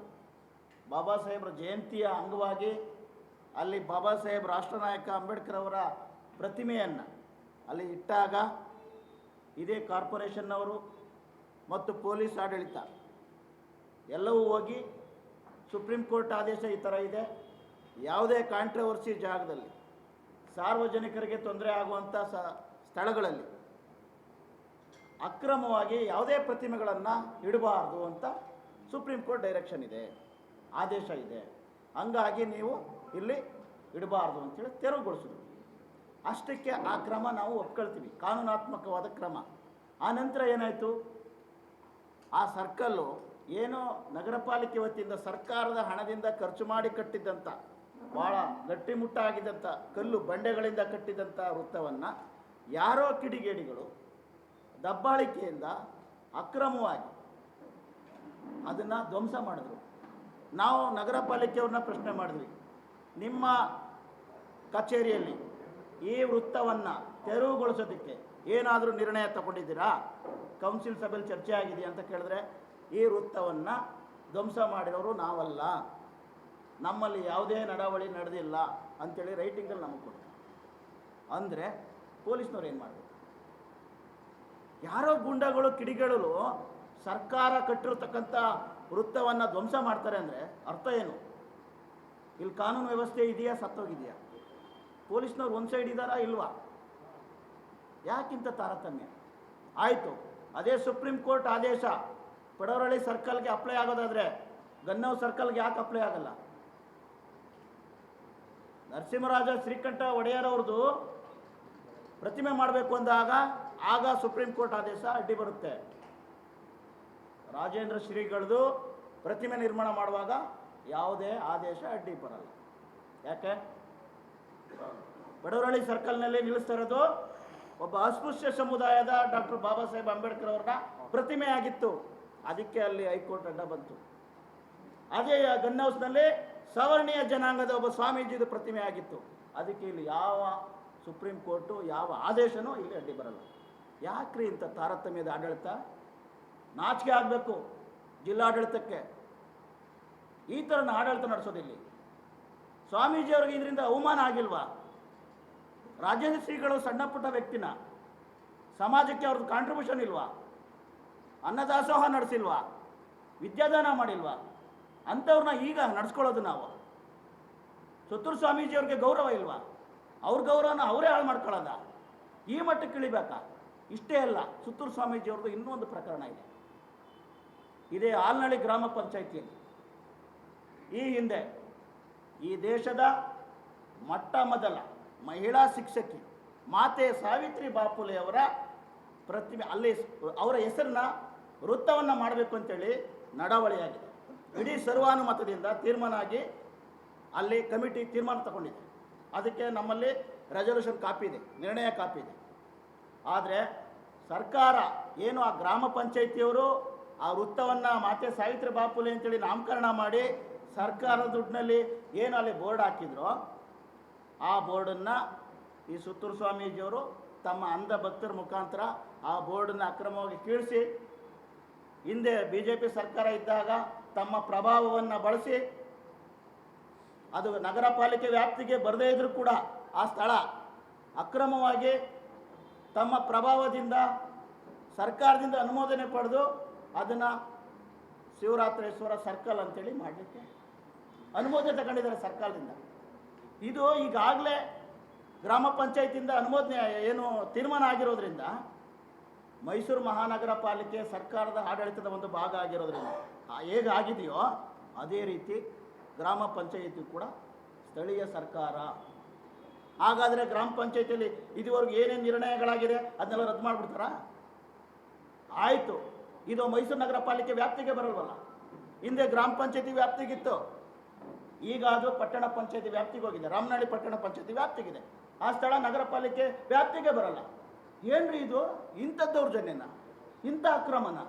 ಬಾಬಾ ಸಾಹೇಬ್ರ ಜಯಂತಿಯ ಅಂಗವಾಗಿ ಅಲ್ಲಿ ಬಾಬಾ ಸಾಹೇಬ್ ರಾಷ್ಟ್ರ ನಾಯಕ ಅಂಬೇಡ್ಕರ್ ಅವರ ಪ್ರತಿಮೆಯನ್ನು ಅಲ್ಲಿ ಇಟ್ಟಾಗ ಇದೇ ಕಾರ್ಪೊರೇಷನ್ನವರು ಮತ್ತು ಪೊಲೀಸ್ ಆಡಳಿತ. ಎಲ್ಲವೂ ಹೋಗಿ ಸುಪ್ರೀಂ ಕೋರ್ಟ್ ಆದೇಶ ಈ ಥರ ಇದೆ. ಯಾವುದೇ ಕಾಂಟ್ರವರ್ಸಿ ಜಾಗದಲ್ಲಿ ಸಾರ್ವಜನಿಕರಿಗೆ ತೊಂದರೆ ಆಗುವಂಥ ಸ ಸ್ಥಳಗಳಲ್ಲಿ ಅಕ್ರಮವಾಗಿ ಯಾವುದೇ ಪ್ರತಿಮೆಗಳನ್ನು ಇಡಬಾರ್ದು ಅಂತ ಸುಪ್ರೀಂ ಕೋರ್ಟ್ ಡೈರೆಕ್ಷನ್ ಇದೆ, ಆದೇಶ ಇದೆ. ಹಂಗಾಗಿ ನೀವು ಇಲ್ಲಿ ಇಡಬಾರ್ದು ಅಂತೇಳಿ ತೆರವುಗೊಳಿಸಿದ್ರು. ಅಷ್ಟಕ್ಕೆ ಆ ಕ್ರಮ ನಾವು ಒಪ್ಕೊಳ್ತೀವಿ, ಕಾನೂನಾತ್ಮಕವಾದ ಕ್ರಮ. ಆ ನಂತರ ಏನಾಯಿತು? ಆ ಸರ್ಕಲ್ಲು ಏನು ನಗರ ಪಾಲಿಕೆ ವತಿಯಿಂದ ಸರ್ಕಾರದ ಹಣದಿಂದ ಖರ್ಚು ಮಾಡಿ ಕಟ್ಟಿದ್ದಂಥ ಭಾಳ ಗಟ್ಟಿಮುಟ್ಟಾಗಿದ್ದಂಥ ಕಲ್ಲು ಬಂಡೆಗಳಿಂದ ಕಟ್ಟಿದಂಥ ವೃತ್ತವನ್ನು ಯಾರೋ ಕಿಡಿಗೇಡಿಗಳು ದಬ್ಬಾಳಿಕೆಯಿಂದ ಅಕ್ರಮವಾಗಿ ಅದನ್ನು ಧ್ವಂಸ ಮಾಡಿದ್ರು. ನಾವು ನಗರ ಪಾಲಿಕೆಯವ್ರನ್ನ ಪ್ರಶ್ನೆ ಮಾಡಿದ್ವಿ, ನಿಮ್ಮ ಕಚೇರಿಯಲ್ಲಿ ಈ ವೃತ್ತವನ್ನು ತೆರವುಗೊಳಿಸೋದಕ್ಕೆ ಏನಾದರೂ ನಿರ್ಣಯ ತಗೊಂಡಿದ್ದೀರಾ? ಕೌನ್ಸಿಲ್ ಸಭೆಯಲ್ಲಿ ಚರ್ಚೆ ಆಗಿದೆಯಾ ಅಂತ ಕೇಳಿದ್ರೆ ಈ ವೃತ್ತವನ್ನು ಧ್ವಂಸ ಮಾಡಿದವರು ನಾವಲ್ಲ. ನಮ್ಮಲ್ಲಿ ಯಾವುದೇ ನಡಾವಳಿ ನಡೆದಿಲ್ಲ ಅಂಥೇಳಿ ರೈಟಿಂಗಲ್ಲಿ ನಮಗೆ ಕೊಡ್ತಾರೆ. ಅಂದರೆ ಪೊಲೀಸ್ನವ್ರು ಏನು ಮಾಡಬೇಕು? ಯಾರೋ ಗುಂಡಗಳು, ಕಿಡಿಗಳು ಸರ್ಕಾರ ಕಟ್ಟಿರ್ತಕ್ಕಂಥ ವೃತ್ತವನ್ನು ಧ್ವಂಸ ಮಾಡ್ತಾರೆ ಅಂದರೆ ಅರ್ಥ ಏನು? ಇಲ್ಲಿ ಕಾನೂನು ವ್ಯವಸ್ಥೆ ಇದೆಯಾ, ಸತ್ತೋಗಿದೆಯಾ? ಪೊಲೀಸ್ನವ್ರು ಒಂದು ಸೈಡ್ ಇದ್ದಾರಾ ಇಲ್ವಾ? ಯಾಕಿಂತ ತಾರತಮ್ಯ? ಆಯಿತು, ಅದೇ ಸುಪ್ರೀಂ ಕೋರ್ಟ್ ಆದೇಶ. ಪಡವರಳ್ಳಿ ಸರ್ಕಲ್ಗೆ ಅಪ್ಲೈ ಆಗೋದಾದರೆ ಗನ್ನವ್ ಸರ್ಕಲ್ಗೆ ಯಾಕೆ ಅಪ್ಲೈ ಆಗಲ್ಲ? ನರಸಿಂಹರಾಜ ಶ್ರೀಕಂಠ ಒಡೆಯರ್ ಅವ್ರದ್ದು ಪ್ರತಿಮೆ ಮಾಡಬೇಕು ಅಂದಾಗ ಆಗ ಸುಪ್ರೀಂ ಕೋರ್ಟ್ ಆದೇಶ ಅಡ್ಡಿ ಬರುತ್ತೆ. ರಾಜೇಂದ್ರ ಶ್ರೀಗಳದು ಪ್ರತಿಮೆ ನಿರ್ಮಾಣ ಮಾಡುವಾಗ ಯಾವುದೇ ಆದೇಶ ಅಡ್ಡಿ ಬರಲ್ಲ. ಯಾಕೆ? ಬಡವರಳ್ಳಿ ಸರ್ಕಲ್ನಲ್ಲಿ ನಿಲ್ಲಿಸ್ತಾ ಇರೋದು ಒಬ್ಬ ಅಸ್ಪೃಶ್ಯ ಸಮುದಾಯದ ಡಾಕ್ಟರ್ ಬಾಬಾ ಸಾಹೇಬ್ ಅಂಬೇಡ್ಕರ್ ಅವ್ರನ್ನ ಪ್ರತಿಮೆ ಆಗಿತ್ತು ಅದಕ್ಕೆ ಅಲ್ಲಿ ಹೈಕೋರ್ಟ್ ಅಡ್ಡ ಬಂತು. ಅದೇ ಗನ್ ಹೌಸ್ನಲ್ಲಿ ಸವರ್ಣೀಯ ಜನಾಂಗದ ಒಬ್ಬ ಸ್ವಾಮೀಜಿದು ಪ್ರತಿಮೆ ಆಗಿತ್ತು. ಅದಕ್ಕೆ ಇಲ್ಲಿ ಯಾವ ಸುಪ್ರೀಂ ಕೋರ್ಟು, ಯಾವ ಆದೇಶನೂ ಇಲ್ಲಿ ಅಡ್ಡಿ ಬರಲ್ಲ. ಯಾಕ್ರಿ ಇಂಥ ತಾರತಮ್ಯದ ಆಡಳಿತ? ನಾಚಿಕೆ ಆಗಬೇಕು ಜಿಲ್ಲಾಡಳಿತಕ್ಕೆ. ಈ ಥರ ಆಡಳಿತ ನಡೆಸೋದಿಲ್ಲಿ. ಸ್ವಾಮೀಜಿಯವ್ರಿಗೆ ಇದರಿಂದ ಅವಮಾನ ಆಗಿಲ್ವಾ? ರಾಜೇಂದ್ರ ಶ್ರೀಗಳು ಸಣ್ಣ ಪುಟ್ಟ ವ್ಯಕ್ತಿನ. ಸಮಾಜಕ್ಕೆ ಅವ್ರದ್ದು ಕಾಂಟ್ರಿಬ್ಯೂಷನ್ ಇಲ್ವಾ? ಅನ್ನದಾಸೋಹ ನಡೆಸಿಲ್ವಾ? ವಿದ್ಯಾದಾನ ಮಾಡಿಲ್ವಾ? ಅಂಥವ್ರನ್ನ ಈಗ ನಡೆಸ್ಕೊಳ್ಳೋದು ನಾವು. ಸುತ್ತೂರು ಸ್ವಾಮೀಜಿಯವ್ರಿಗೆ ಗೌರವ ಇಲ್ವಾ? ಅವ್ರ ಗೌರವನ ಅವರೇ ಹಾಳು ಮಾಡ್ಕೊಳ್ಳೋದ? ಈ ಮಟ್ಟಕ್ಕೆ ಇಳಿಬೇಕಾ? ಇಷ್ಟೇ ಅಲ್ಲ ಸುತ್ತೂರು ಸ್ವಾಮೀಜಿಯವ್ರದ್ದು ಇನ್ನೂ ಒಂದು ಪ್ರಕರಣ ಇದೆ. ಇದೇ ಆಲ್ನಳ್ಳಿ ಗ್ರಾಮ ಪಂಚಾಯಿತಿ. ಈ ಹಿಂದೆ ಈ ದೇಶದ ಮೊಟ್ಟ ಮೊದಲ ಮಹಿಳಾ ಶಿಕ್ಷಕಿ ಮಾತೆ ಸಾವಿತ್ರಿ ಬಾಪುಲೆ ಅವರ ಪ್ರತಿಮೆ, ಅಲ್ಲಿ ಅವರ ಹೆಸರನ್ನ ವೃತ್ತವನ್ನು ಮಾಡಬೇಕು ಅಂತೇಳಿ ನಡವಳಿಯಾಗಿದೆ. ಇಡೀ ಸರ್ವಾನುಮತದಿಂದ ತೀರ್ಮಾನ ಆಗಿ ಅಲ್ಲಿ ಕಮಿಟಿ ತೀರ್ಮಾನ ತಗೊಂಡಿದೆ. ಅದಕ್ಕೆ ನಮ್ಮಲ್ಲಿ ರೆಸಲ್ಯೂಷನ್ ಕಾಪಿ ಇದೆ, ನಿರ್ಣಯ ಕಾಪಿ ಇದೆ. ಆದರೆ ಸರ್ಕಾರ ಏನು ಆ ಗ್ರಾಮ ಪಂಚಾಯಿತಿಯವರು ಆ ವೃತ್ತವನ್ನು ಮಾತೆ ಸಾವಿತ್ರಿ ಬಾಪುಲೆ ಅಂತೇಳಿ ನಾಮಕರಣ ಮಾಡಿ ಸರ್ಕಾರದ ದುಡ್ಡಿನಲ್ಲಿ ಏನು ಅಲ್ಲಿ ಬೋರ್ಡ್ ಹಾಕಿದ್ರೋ ಆ ಬೋರ್ಡನ್ನು ಈ ಸುತ್ತೂರು ಸ್ವಾಮೀಜಿಯವರು ತಮ್ಮ ಅಂಧ ಭಕ್ತರ ಮುಖಾಂತರ ಆ ಬೋರ್ಡನ್ನು ಅಕ್ರಮವಾಗಿ ಕೀಳಿಸಿ ಹಿಂದೆ ಬಿ ಜೆ ಪಿ ಸರ್ಕಾರ ಇದ್ದಾಗ ತಮ್ಮ ಪ್ರಭಾವವನ್ನು ಬಳಸಿ ಅದು ನಗರ ಪಾಲಿಕೆ ವ್ಯಾಪ್ತಿಗೆ ಬರದೇ ಇದ್ರೂ ಕೂಡ ಆ ಸ್ಥಳ ಅಕ್ರಮವಾಗಿ ತಮ್ಮ ಪ್ರಭಾವದಿಂದ ಸರ್ಕಾರದಿಂದ ಅನುಮೋದನೆ ಪಡೆದು ಅದನ್ನು ಶಿವರಾತ್ರೇಶ್ವರ ಸರ್ಕಲ್ ಅಂತೇಳಿ ಮಾಡಲಿಕ್ಕೆ ಅನುಮೋದನೆ ತಗೊಂಡಿದ್ದಾರೆ ಸರ್ಕಾರದಿಂದ. ಇದು ಈಗಾಗಲೇ ಗ್ರಾಮ ಪಂಚಾಯತಿಯಿಂದ ಅನುಮೋದನೆ ಏನು ತೀರ್ಮಾನ ಆಗಿರೋದ್ರಿಂದ ಮೈಸೂರು ಮಹಾನಗರ ಪಾಲಿಕೆ ಸರ್ಕಾರದ ಆಡಳಿತದ ಒಂದು ಭಾಗ ಆಗಿರೋದ್ರಿಂದ. ಹೇಗೆ ಆಗಿದೆಯೋ ಅದೇ ರೀತಿ ಗ್ರಾಮ ಪಂಚಾಯಿತಿ ಕೂಡ ಸ್ಥಳೀಯ ಸರ್ಕಾರ. ಹಾಗಾದರೆ ಗ್ರಾಮ ಪಂಚಾಯತಿಯಲ್ಲಿ ಇದುವರೆಗೂ ಏನೇನು ನಿರ್ಣಯಗಳಾಗಿದೆ ಅದನ್ನೆಲ್ಲ ರದ್ದು ಮಾಡಿಬಿಡ್ತಾರಾ? ಆಯಿತು. ಇದು ಮೈಸೂರು ನಗರ ಪಾಲಿಕೆ ವ್ಯಾಪ್ತಿಗೆ ಬರಲ್ವಲ್ಲ? ಹಿಂದೆ ಗ್ರಾಮ ಪಂಚಾಯತಿ ವ್ಯಾಪ್ತಿಗಿತ್ತು. ಈಗ ಅದು ಪಟ್ಟಣ ಪಂಚಾಯತಿ ವ್ಯಾಪ್ತಿಗೆ ಹೋಗಿದೆ. ರಾಮನಹಳ್ಳಿ ಪಟ್ಟಣ ಪಂಚಾಯತಿ ವ್ಯಾಪ್ತಿಗಿದೆ. ಆ ಸ್ಥಳ ನಗರ ಪಾಲಿಕೆ ವ್ಯಾಪ್ತಿಗೆ ಬರಲ್ಲ. ಏನ್ರಿ ಇದು? ಇಂಥ ದೌರ್ಜನ್ಯನ ಇಂಥ ಅಕ್ರಮನ.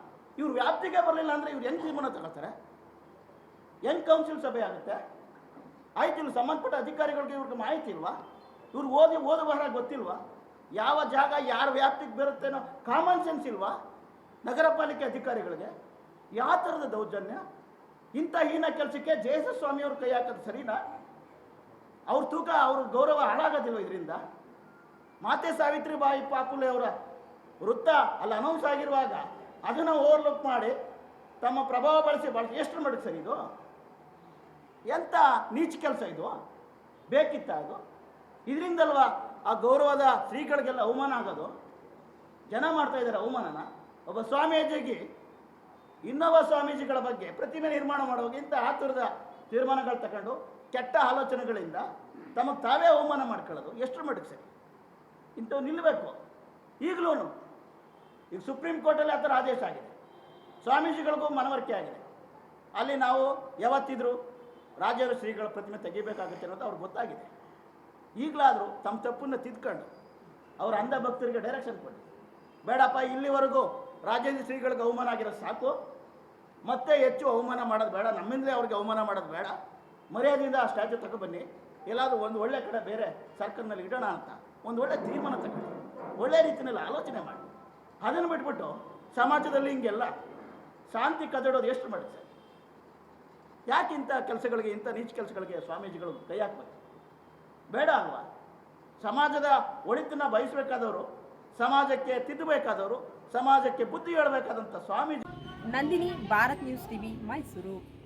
ಇವ್ರು ವ್ಯಾಪ್ತಿಗೆ ಬರಲಿಲ್ಲ ಅಂದರೆ ಇವ್ರು ಹೆಂಗೆ ತೀರ್ಮಾನ ತಗೋತಾರೆ ಹೆಂಗೆ ಕೌನ್ಸಿಲ್ ಸಭೆ ಆಗುತ್ತೆ? ಆಯ್ತು, ಇಲ್ಲಿ ಸಂಬಂಧಪಟ್ಟ ಅಧಿಕಾರಿಗಳಿಗೆ ಇವ್ರಿಗೆ ಮಾಹಿತಿ ಇಲ್ವಾ? ಇವ್ರು ಓದಿ, ಓದು ಬರಹ ಗೊತ್ತಿಲ್ವಾ? ಯಾವ ಜಾಗ, ಯಾರ ವ್ಯಾಪ್ತಿಗೆ ಬರುತ್ತೇನೋ ಕಾಮನ್ ಸೆನ್ಸ್ ಇಲ್ವಾ? ನಗರ ಪಾಲಿಕೆ ಅಧಿಕಾರಿಗಳಿಗೆ? ಯಾವ ಥರದ ದೌರ್ಜನ್ಯ? ಇಂಥ ಹೀನ ಕೆಲಸಕ್ಕೆ ಜಯಸ ಸ್ವಾಮಿಯವ್ರ ಕೈ ಹಾಕೋದು ಸರಿನಾ? ಅವ್ರ ತೂಕ, ಅವ್ರ ಗೌರವ ಹಾಳಾಗೋದಿಲ್ಲ ಇದರಿಂದ? ಮಾತೆ ಸಾವಿತ್ರಿ ಬಾಯಿ ಪಾಪುಲೆ ಅವರ ವೃತ್ತ ಅಲ್ಲಿ ಅನೌನ್ಸ್ ಆಗಿರುವಾಗ ಅದನ್ನು ಓವರ್ಲುಕ್ ಮಾಡಿ ತಮ್ಮ ಪ್ರಭಾವ ಬಳಸಿ ಬಳಸಿ, ಎಷ್ಟು ಮಡಕ್ಕೆ ಸರ್ ಇದು? ಎಂಥ ನೀಚ ಕೆಲಸ ಇದು? ಬೇಕಿತ್ತ ಅದು? ಇದರಿಂದಲ್ವಾ ಆ ಗೌರವದ ಶ್ರೀಗಳಿಗೆಲ್ಲ ಅವಮಾನ ಆಗೋದು? ಜನ ಮಾಡ್ತಾ ಇದ್ದಾರೆ ಅವಮಾನನ? ಒಬ್ಬ ಸ್ವಾಮೀಜಿಗೆ, ಇನ್ನೊಬ್ಬ ಸ್ವಾಮೀಜಿಗಳ ಬಗ್ಗೆ ಪ್ರತಿಮೆ ನಿರ್ಮಾಣ ಮಾಡುವಾಗ ಇಂಥ ಆತುರದ ತೀರ್ಮಾನಗಳು ತಗೊಂಡು ಕೆಟ್ಟ ಆಲೋಚನೆಗಳಿಂದ ತಮಗೆ ತಾವೇ ಅವಮಾನ ಮಾಡ್ಕೊಳ್ಳೋದು? ಎಷ್ಟು ಮಟ್ಟಿಗೆ ಸರಿ? ಇಂಥವು ನಿಲ್ಲಬೇಕು ಈಗಲೂ ಈಗ ಸುಪ್ರೀಂ ಕೋರ್ಟಲ್ಲಿ ಆ ಥರ ಆದೇಶ ಆಗಿದೆ. ಸ್ವಾಮೀಜಿಗಳಿಗೂ ಮನವರಿಕೆ ಆಗಿದೆ. ಅಲ್ಲಿ ನಾವು ಯಾವತ್ತಿದ್ರು ರಾಜರ ಶ್ರೀಗಳ ಪ್ರತಿಮೆ ತೆಗಿಬೇಕಾಗುತ್ತೆ ಅನ್ನೋದು ಅವ್ರಿಗೆ ಗೊತ್ತಾಗಿದೆ. ಈಗಲಾದರೂ ತಮ್ಮ ತಪ್ಪನ್ನು ತಿದ್ಕೊಂಡು ಅವ್ರ ಅಂಧ ಭಕ್ತರಿಗೆ ಡೈರೆಕ್ಷನ್ ಕೊಡಿ. ಬೇಡಪ್ಪ, ಇಲ್ಲಿವರೆಗೂ ರಾಜೇಂದ್ರ ಶ್ರೀಗಳಿಗೆ ಅವಮಾನ ಆಗಿರೋದು ಸಾಕು. ಮತ್ತೆ ಹೆಚ್ಚು ಅವಮಾನ ಮಾಡೋದು ಬೇಡ. ನಮ್ಮಿಂದಲೇ ಅವ್ರಿಗೆ ಅವಮಾನ ಮಾಡೋದು ಬೇಡ. ಮರ್ಯಾದೆಯಿಂದ ಆ ಸ್ಟ್ಯಾಚ್ಯೂ ತಗೊಬನ್ನಿ ಎಲ್ಲಾದರೂ ಒಂದು ಒಳ್ಳೆ ಕಡೆ ಬೇರೆ ಸರ್ಕಲ್ನಲ್ಲಿ ಇಡೋಣ ಅಂತ. ಒಂದು ಒಳ್ಳೆ ತೀರ್ಮಾನ ತಗೊಳ್ಳಿ. ಒಳ್ಳೆ ರೀತಿಯಲ್ಲಿ ಆಲೋಚನೆ ಮಾಡಿ. ಅದನ್ನು ಬಿಟ್ಬಿಟ್ಟು ಸಮಾಜದಲ್ಲಿ ಹಿಂಗೆಲ್ಲ ಶಾಂತಿ ಕದಡೋದು ಎಷ್ಟು ಮಾಡುತ್ತೆ ಯಾಕೆ ಇಂಥ ಕೆಲಸಗಳಿಗೆ, ಇಂಥ ನೀಚ ಕೆಲಸಗಳಿಗೆ ಸ್ವಾಮೀಜಿಗಳು ಕೈ ಹಾಕ್ಬೇಕು? ಬೇಡ ಅಲ್ವಾ? ಸಮಾಜದ ಒಳಿತನ್ನ ಬಯಸಬೇಕಾದವರು, ಸಮಾಜಕ್ಕೆ ತಿದ್ದಬೇಕಾದವರು, ಸಮಾಜಕ್ಕೆ ಬುದ್ಧಿ ಹೇಳಬೇಕಾದಂಥ ಸ್ವಾಮೀಜಿ ನಂದಿನಿ, ಭಾರತ್ ನ್ಯೂಸ್ ಟಿವಿ, ಮೈಸೂರು.